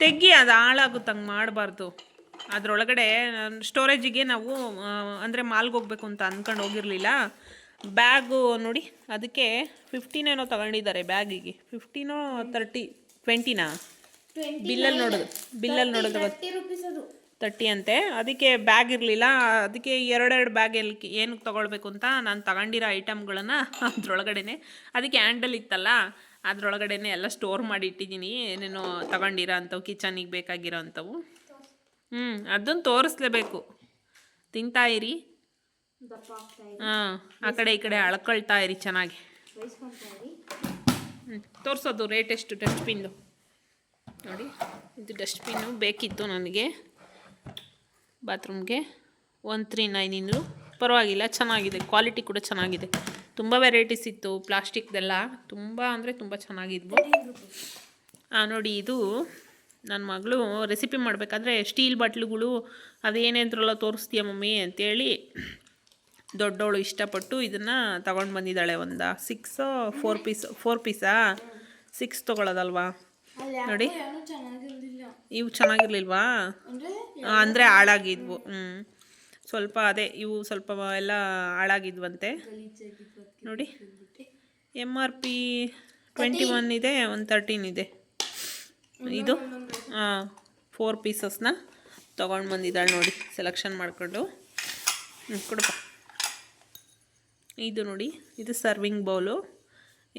ತೆಗಿ ಅದು ಹಾಳಾಗುತ್ತೆ ಹಂಗೆ ಮಾಡಬಾರ್ದು. ಅದರೊಳಗಡೆ ಸ್ಟೋರೇಜಿಗೆ ನಾವು ಅಂದರೆ ಮಾಲ್ಗೆ ಹೋಗ್ಬೇಕು ಅಂತ ಅಂದ್ಕೊಂಡು ಹೋಗಿರಲಿಲ್ಲ. ಬ್ಯಾಗು ನೋಡಿ ಅದಕ್ಕೆ ಫಿಫ್ಟೀನೇನೋ ತಗೊಂಡಿದ್ದಾರೆ ಬ್ಯಾಗಿಗೆ ಫಿಫ್ಟೀನೋ ತರ್ಟಿ ಟ್ವೆಂಟಿನಾ ಬಿಲ್ಲಲ್ಲಿ ನೋಡೋದು. ಬಿಲ್ಲಲ್ಲಿ ನೋಡೋದು ತರ್ಟಿ ಅಂತೆ. ಅದಕ್ಕೆ ಬ್ಯಾಗ್ ಇರಲಿಲ್ಲ. ಅದಕ್ಕೆ ಎರಡೆರಡು ಬ್ಯಾಗ್ ಎಲ್ಲಿ ಏನಕ್ಕೆ ತೊಗೊಳ್ಬೇಕು ಅಂತ ನಾನು ತಗೊಂಡಿರೋ ಐಟಮ್ಗಳನ್ನು ಅದರೊಳಗಡೆನೆ. ಅದಕ್ಕೆ ಹ್ಯಾಂಡಲ್ ಇತ್ತಲ್ಲ ಅದರೊಳಗಡೆನೆ ಎಲ್ಲ ಸ್ಟೋರ್ ಮಾಡಿ ಇಟ್ಟಿದ್ದೀನಿ. ಏನೇನೋ ತಗೊಂಡಿರೋ ಅಂಥವು ಕಿಚನಿಗೆ ಬೇಕಾಗಿರೋ ಅಂಥವು. ಹ್ಞೂ ಅದನ್ನು ತೋರಿಸ್ಲೇಬೇಕು. ತಿಂತಾ ಇರಿ. ಹ, ಆ ಕಡೆ ಈ ಕಡೆ ಅಳ್ಕೊಳ್ತಾ ಇರಿ ಚೆನ್ನಾಗಿ. ಹ್ಞೂ ತೋರಿಸೋದು ರೇಟ್ ಎಷ್ಟು ಡಸ್ಟ್ಬಿನ್ದು ನೋಡಿ, ಇದು ಡಸ್ಟ್ಬಿನ್ನು ಬೇಕಿತ್ತು ನನಗೆ. ಬಾತ್ರೂಮ್ಗೆ ಒನ್ ತ್ರೀ ನೈನ್ ಪರವಾಗಿಲ್ಲ, ಚೆನ್ನಾಗಿದೆ. ಕ್ವಾಲಿಟಿ ಕೂಡ ಚೆನ್ನಾಗಿದೆ. ತುಂಬ ವೆರೈಟೀಸ್ ಇತ್ತು ಪ್ಲಾಸ್ಟಿಕ್ದೆಲ್ಲ. ತುಂಬ ಅಂದರೆ ತುಂಬ ಚೆನ್ನಾಗಿದ್ವು. ಹಾಂ ನೋಡಿ, ಇದು ನನ್ನ ಮಗಳು ರೆಸಿಪಿ ಮಾಡಬೇಕಾದ್ರೆ ಸ್ಟೀಲ್ ಬಾಟ್ಲುಗಳು ಅದೇನೇಂದ್ರಲ್ಲ ತೋರಿಸ್ತೀಯ ಮಮ್ಮಿ ಅಂತೇಳಿ ದೊಡ್ಡವಳು ಇಷ್ಟಪಟ್ಟು ಇದನ್ನು ತಗೊಂಡು ಬಂದಿದ್ದಾಳೆ ಒಂದು ಸಿಕ್ಸ್ ಫೋರ್ ಪೀಸ್ ಫೋರ್ ಪೀಸಾ ಸಿಕ್ಸ್ ತೊಗೊಳ್ಳೋದಲ್ವಾ ನೋಡಿ. ಇವು ಚೆನ್ನಾಗಿರ್ಲಿಲ್ವಾ? ಅಂದ್ರೆ ಹಾಳಾಗಿದ್ವು. ಹ್ಞೂ ಸ್ವಲ್ಪ ಅದೇ ಇವು ಸ್ವಲ್ಪ ಎಲ್ಲ ಹಾಳಾಗಿದ್ವಂತೆ. ನೋಡಿ. M R P twenty one ಇದೆ ಒಂದು ತರ್ಟೀನ್ ಇದೆ. ಇದು ಹಾಂ ಫೋರ್ ಪೀಸಸ್ನ ತೊಗೊಂಡು ಬಂದಿದ್ದಾಳೆ ನೋಡಿ ಸೆಲೆಕ್ಷನ್ ಮಾಡಿಕೊಂಡು. ಕೊಡಪ್ಪ. ಇದು ನೋಡಿ ಇದು ಸರ್ವಿಂಗ್ ಬೌಲು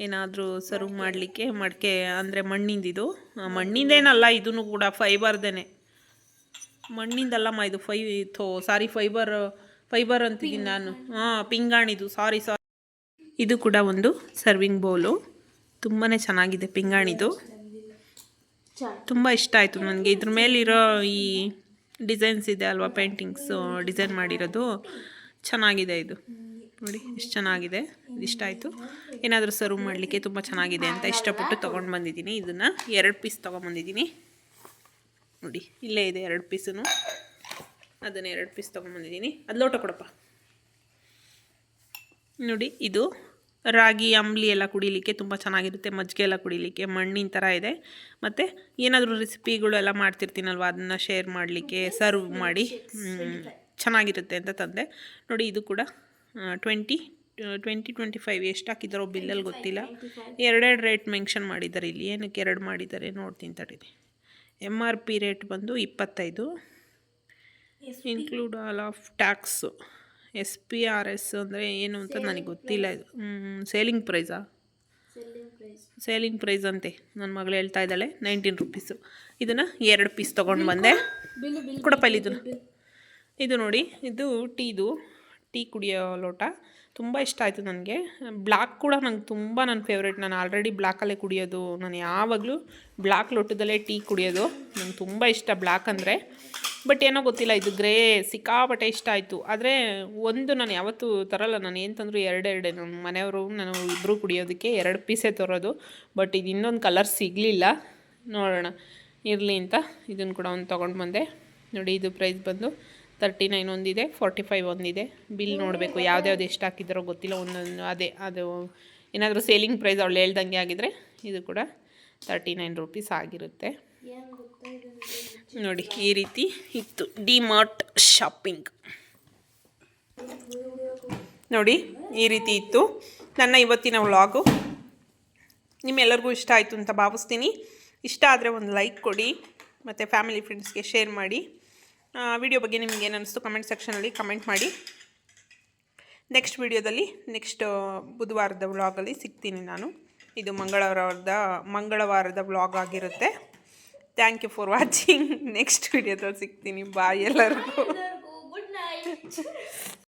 ಏನಾದರೂ ಸರ್ವ್ ಮಾಡಲಿಕ್ಕೆ ಮಡಿಕೆ ಅಂದರೆ ಮಣ್ಣಿಂದಿದು ಮಣ್ಣಿಂದೇನಲ್ಲ ಇದೂ ಕೂಡ ಫೈಬರ್ದೇನೆ ಮಣ್ಣಿಂದಲ್ಲಮ್ಮ ಇದು ಫೈ ಥೋ ಸಾರಿ ಫೈಬರ್ ಫೈಬರ್ ಅಂತಿದ್ದೀನಿ ನಾನು. ಹಾಂ ಪಿಂಗಾಣಿದು ಸಾರಿ ಸಾರಿ ಇದು ಕೂಡ ಒಂದು ಸರ್ವಿಂಗ್ ಬೌಲು ತುಂಬಾ ಚೆನ್ನಾಗಿದೆ ಪಿಂಗಾಣಿದು. ತುಂಬ ಇಷ್ಟ ಆಯಿತು ನನಗೆ. ಇದ್ರ ಮೇಲಿರೋ ಈ ಡಿಸೈನ್ಸ್ ಇದೆ ಅಲ್ವಾ ಪೇಂಟಿಂಗ್ಸು ಡಿಸೈನ್ ಮಾಡಿರೋದು? ಚೆನ್ನಾಗಿದೆ ಇದು. ನೋಡಿ ಎಷ್ಟು ಚೆನ್ನಾಗಿದೆ. ಇಷ್ಟ ಆಯಿತು. ಏನಾದರೂ ಸರ್ವ್ ಮಾಡಲಿಕ್ಕೆ ತುಂಬ ಚೆನ್ನಾಗಿದೆ ಅಂತ ಇಷ್ಟಪಟ್ಟು ತೊಗೊಂಡು ಬಂದಿದ್ದೀನಿ. ಇದನ್ನು ಎರಡು ಪೀಸ್ ತೊಗೊಂಬಂದಿದ್ದೀನಿ. ನೋಡಿ, ಇಲ್ಲೇ ಇದೆ ಎರಡು ಪೀಸೂ ಅದನ್ನು ಎರಡು ಪೀಸ್ ತೊಗೊಂಬಂದಿದ್ದೀನಿ. ಅದು ಲೋಟ ಕೊಡಪ್ಪ. ನೋಡಿ, ಇದು ರಾಗಿ ಅಂಬ್ಲಿ ಎಲ್ಲ ಕುಡಿಲಿಕ್ಕೆ ತುಂಬ ಚೆನ್ನಾಗಿರುತ್ತೆ ಮಜ್ಜಿಗೆ ಎಲ್ಲ ಕುಡಿಲಿಕ್ಕೆ ಮಣ್ಣಿನ ಥರ ಇದೆ. ಮತ್ತು ಏನಾದರೂ ರೆಸಿಪಿಗಳು ಎಲ್ಲ ಮಾಡ್ತಿರ್ತೀನಲ್ವ? ಅದನ್ನು ಶೇರ್ ಮಾಡಲಿಕ್ಕೆ ಸರ್ವ್ ಮಾಡಿ. ಚೆನ್ನಾಗಿರುತ್ತೆ ಅಂತ ತಂದೆ. ನೋಡಿ ಇದು ಕೂಡ ಟ್ವೆಂಟಿ ಟ್ವೆಂಟಿ ಟ್ವೆಂಟಿ ಫೈವ್ ಎಷ್ಟು ಹಾಕಿದ್ದಾರೋ ಬಿಲ್ಲಲ್ಲಿ ಗೊತ್ತಿಲ್ಲ. ಎರಡೆರಡು ರೇಟ್ ಮೆನ್ಷನ್ ಮಾಡಿದ್ದಾರೆ ಇಲ್ಲಿ. ಏನಕ್ಕೆ ಎರಡು ಮಾಡಿದ್ದಾರೆ ನೋಡ್ತೀನಿ ತಡೀರಿ. ಎಂ ಆರ್ ಪಿ ರೇಟ್ ಬಂದು ಇಪ್ಪತ್ತೈದು. Include all of tax S P R S ಅಂದರೆ ಏನು ಅಂತ ನನಗೆ ಗೊತ್ತಿಲ್ಲ. ಇದು ಸೇಲಿಂಗ್ ಪ್ರೈಸಾ ಸೇಲಿಂಗ್ ಪ್ರೈಸ್ ಅಂತೆ. ನನ್ನ ಮಗಳು ಹೇಳ್ತಾ ಇದ್ದಾಳೆ ನೈನ್ಟೀನ್ ರುಪೀಸು ಇದನ್ನು ಎರಡು ಪೀಸ್ ತೊಗೊಂಡು ಬಂದೆ. ಇಲ್ಲಿ ಇದನ್ನು ಇದು ನೋಡಿ ಇದು ಟೀದು ಟೀ ಕುಡಿಯೋ ಲೋಟ. ತುಂಬ ಇಷ್ಟ ಆಯಿತು ನನಗೆ. ಬ್ಲ್ಯಾಕ್ ಕೂಡ ನಂಗೆ ತುಂಬ ನನ್ನ ಫೇವ್ರೇಟ್ ನಾನು ಆಲ್ರೆಡಿ ಬ್ಲ್ಯಾಕಲ್ಲೇ ಕುಡಿಯೋದು. ನಾನು ಯಾವಾಗಲೂ ಬ್ಲ್ಯಾಕ್ ಲೋಟದಲ್ಲೇ ಟೀ ಕುಡಿಯೋದು. ನಂಗೆ ತುಂಬ ಇಷ್ಟ ಬ್ಲ್ಯಾಕ್ ಅಂದರೆ. ಬಟ್ ಏನೋ ಗೊತ್ತಿಲ್ಲ, ಇದು ಗ್ರೇ, ಸಿಕ್ಕಾಪಟ್ಟೆ ಇಷ್ಟ ಆಯಿತು. ಆದರೆ ಒಂದು ನಾನು ಯಾವತ್ತೂ ತರಲ್ಲ, ನಾನು ಏನು ತಂದರೂ ಎರಡೆರಡೆ ನಮ್ಮ ಮನೆಯವರು, ನಾನು ಇಬ್ಬರು ಕುಡಿಯೋದಕ್ಕೆ ಎರಡು ಪೀಸೇ ತರೋದು. ಬಟ್ ಇದು ಇನ್ನೊಂದು ಕಲರ್ ಸಿಗಲಿಲ್ಲ. ನೋಡೋಣ, ಇರಲಿ ಅಂತ ಇದನ್ನು ಕೂಡ ಒಂದು ತೊಗೊಂಡು ಬಂದೆ. ನೋಡಿ, ಇದು ಪ್ರೈಸ್ ಬಂದು ತರ್ಟಿ ನೈನ್ ಒಂದಿದೆ ಫಾರ್ಟಿ ಫೈವ್ ಒಂದಿದೆ. ಬಿಲ್ ನೋಡಬೇಕು, ಯಾವ್ದ್ಯಾವ್ದು ಎಷ್ಟು ಹಾಕಿದ್ದಾರೋ ಗೊತ್ತಿಲ್ಲ, ಒಂದೊಂದು ಅದೇ, ಅದು ಏನಾದರೂ ಸೇಲಿಂಗ್ ಪ್ರೈಸ್ ಅವಳು ಹೇಳ್ದಂಗೆ ಆಗಿದ್ರೆ ಇದು ಕೂಡ ತರ್ಟಿ ನೈನ್ ರುಪೀಸ್ ಆಗಿರುತ್ತೆ. ನೋಡಿ, ಈ ರೀತಿ ಇತ್ತು. ಡಿ ಮಾರ್ಟ್ ಶಾಪಿಂಗ್. ನೋಡಿ, ಈ ರೀತಿ ಇತ್ತು. ನನ್ನ ಇವತ್ತಿನ ವ್ಲಾಗು. ನಿಮ್ಮೆಲ್ಲರಿಗೂ ಇಷ್ಟ ಆಯಿತು ಅಂತ ಭಾವಿಸ್ತೀನಿ. ಇಷ್ಟ ಆದರೆ ಒಂದು ಲೈಕ್ ಕೊಡಿ, ಮತ್ತು ಫ್ಯಾಮಿಲಿ ಫ್ರೆಂಡ್ಸ್ಗೆ ಶೇರ್ ಮಾಡಿ. ವಿಡಿಯೋ ಬಗ್ಗೆ ನಿಮ್ಗೆ ಏನು ಕಮೆಂಟ್ ಸೆಕ್ಷನಲ್ಲಿ ಕಮೆಂಟ್ ಮಾಡಿ. ನೆಕ್ಸ್ಟ್ ವಿಡಿಯೋದಲ್ಲಿ, ನೆಕ್ಸ್ಟ್ ಬುಧವಾರದ ವ್ಲಾಗಲ್ಲಿ ಸಿಗ್ತೀನಿ ನಾನು. ಇದು ಮಂಗಳವಾರದ ಮಂಗಳವಾರದ ವ್ಲಾಗ್ ಆಗಿರುತ್ತೆ. Thank you for watching next ವಿಡಿಯೋದಲ್ಲಿ ಸಿಗ್ತೀನಿ ಬಾಯ್ ಎಲ್ಲರಿಗೂ. Good night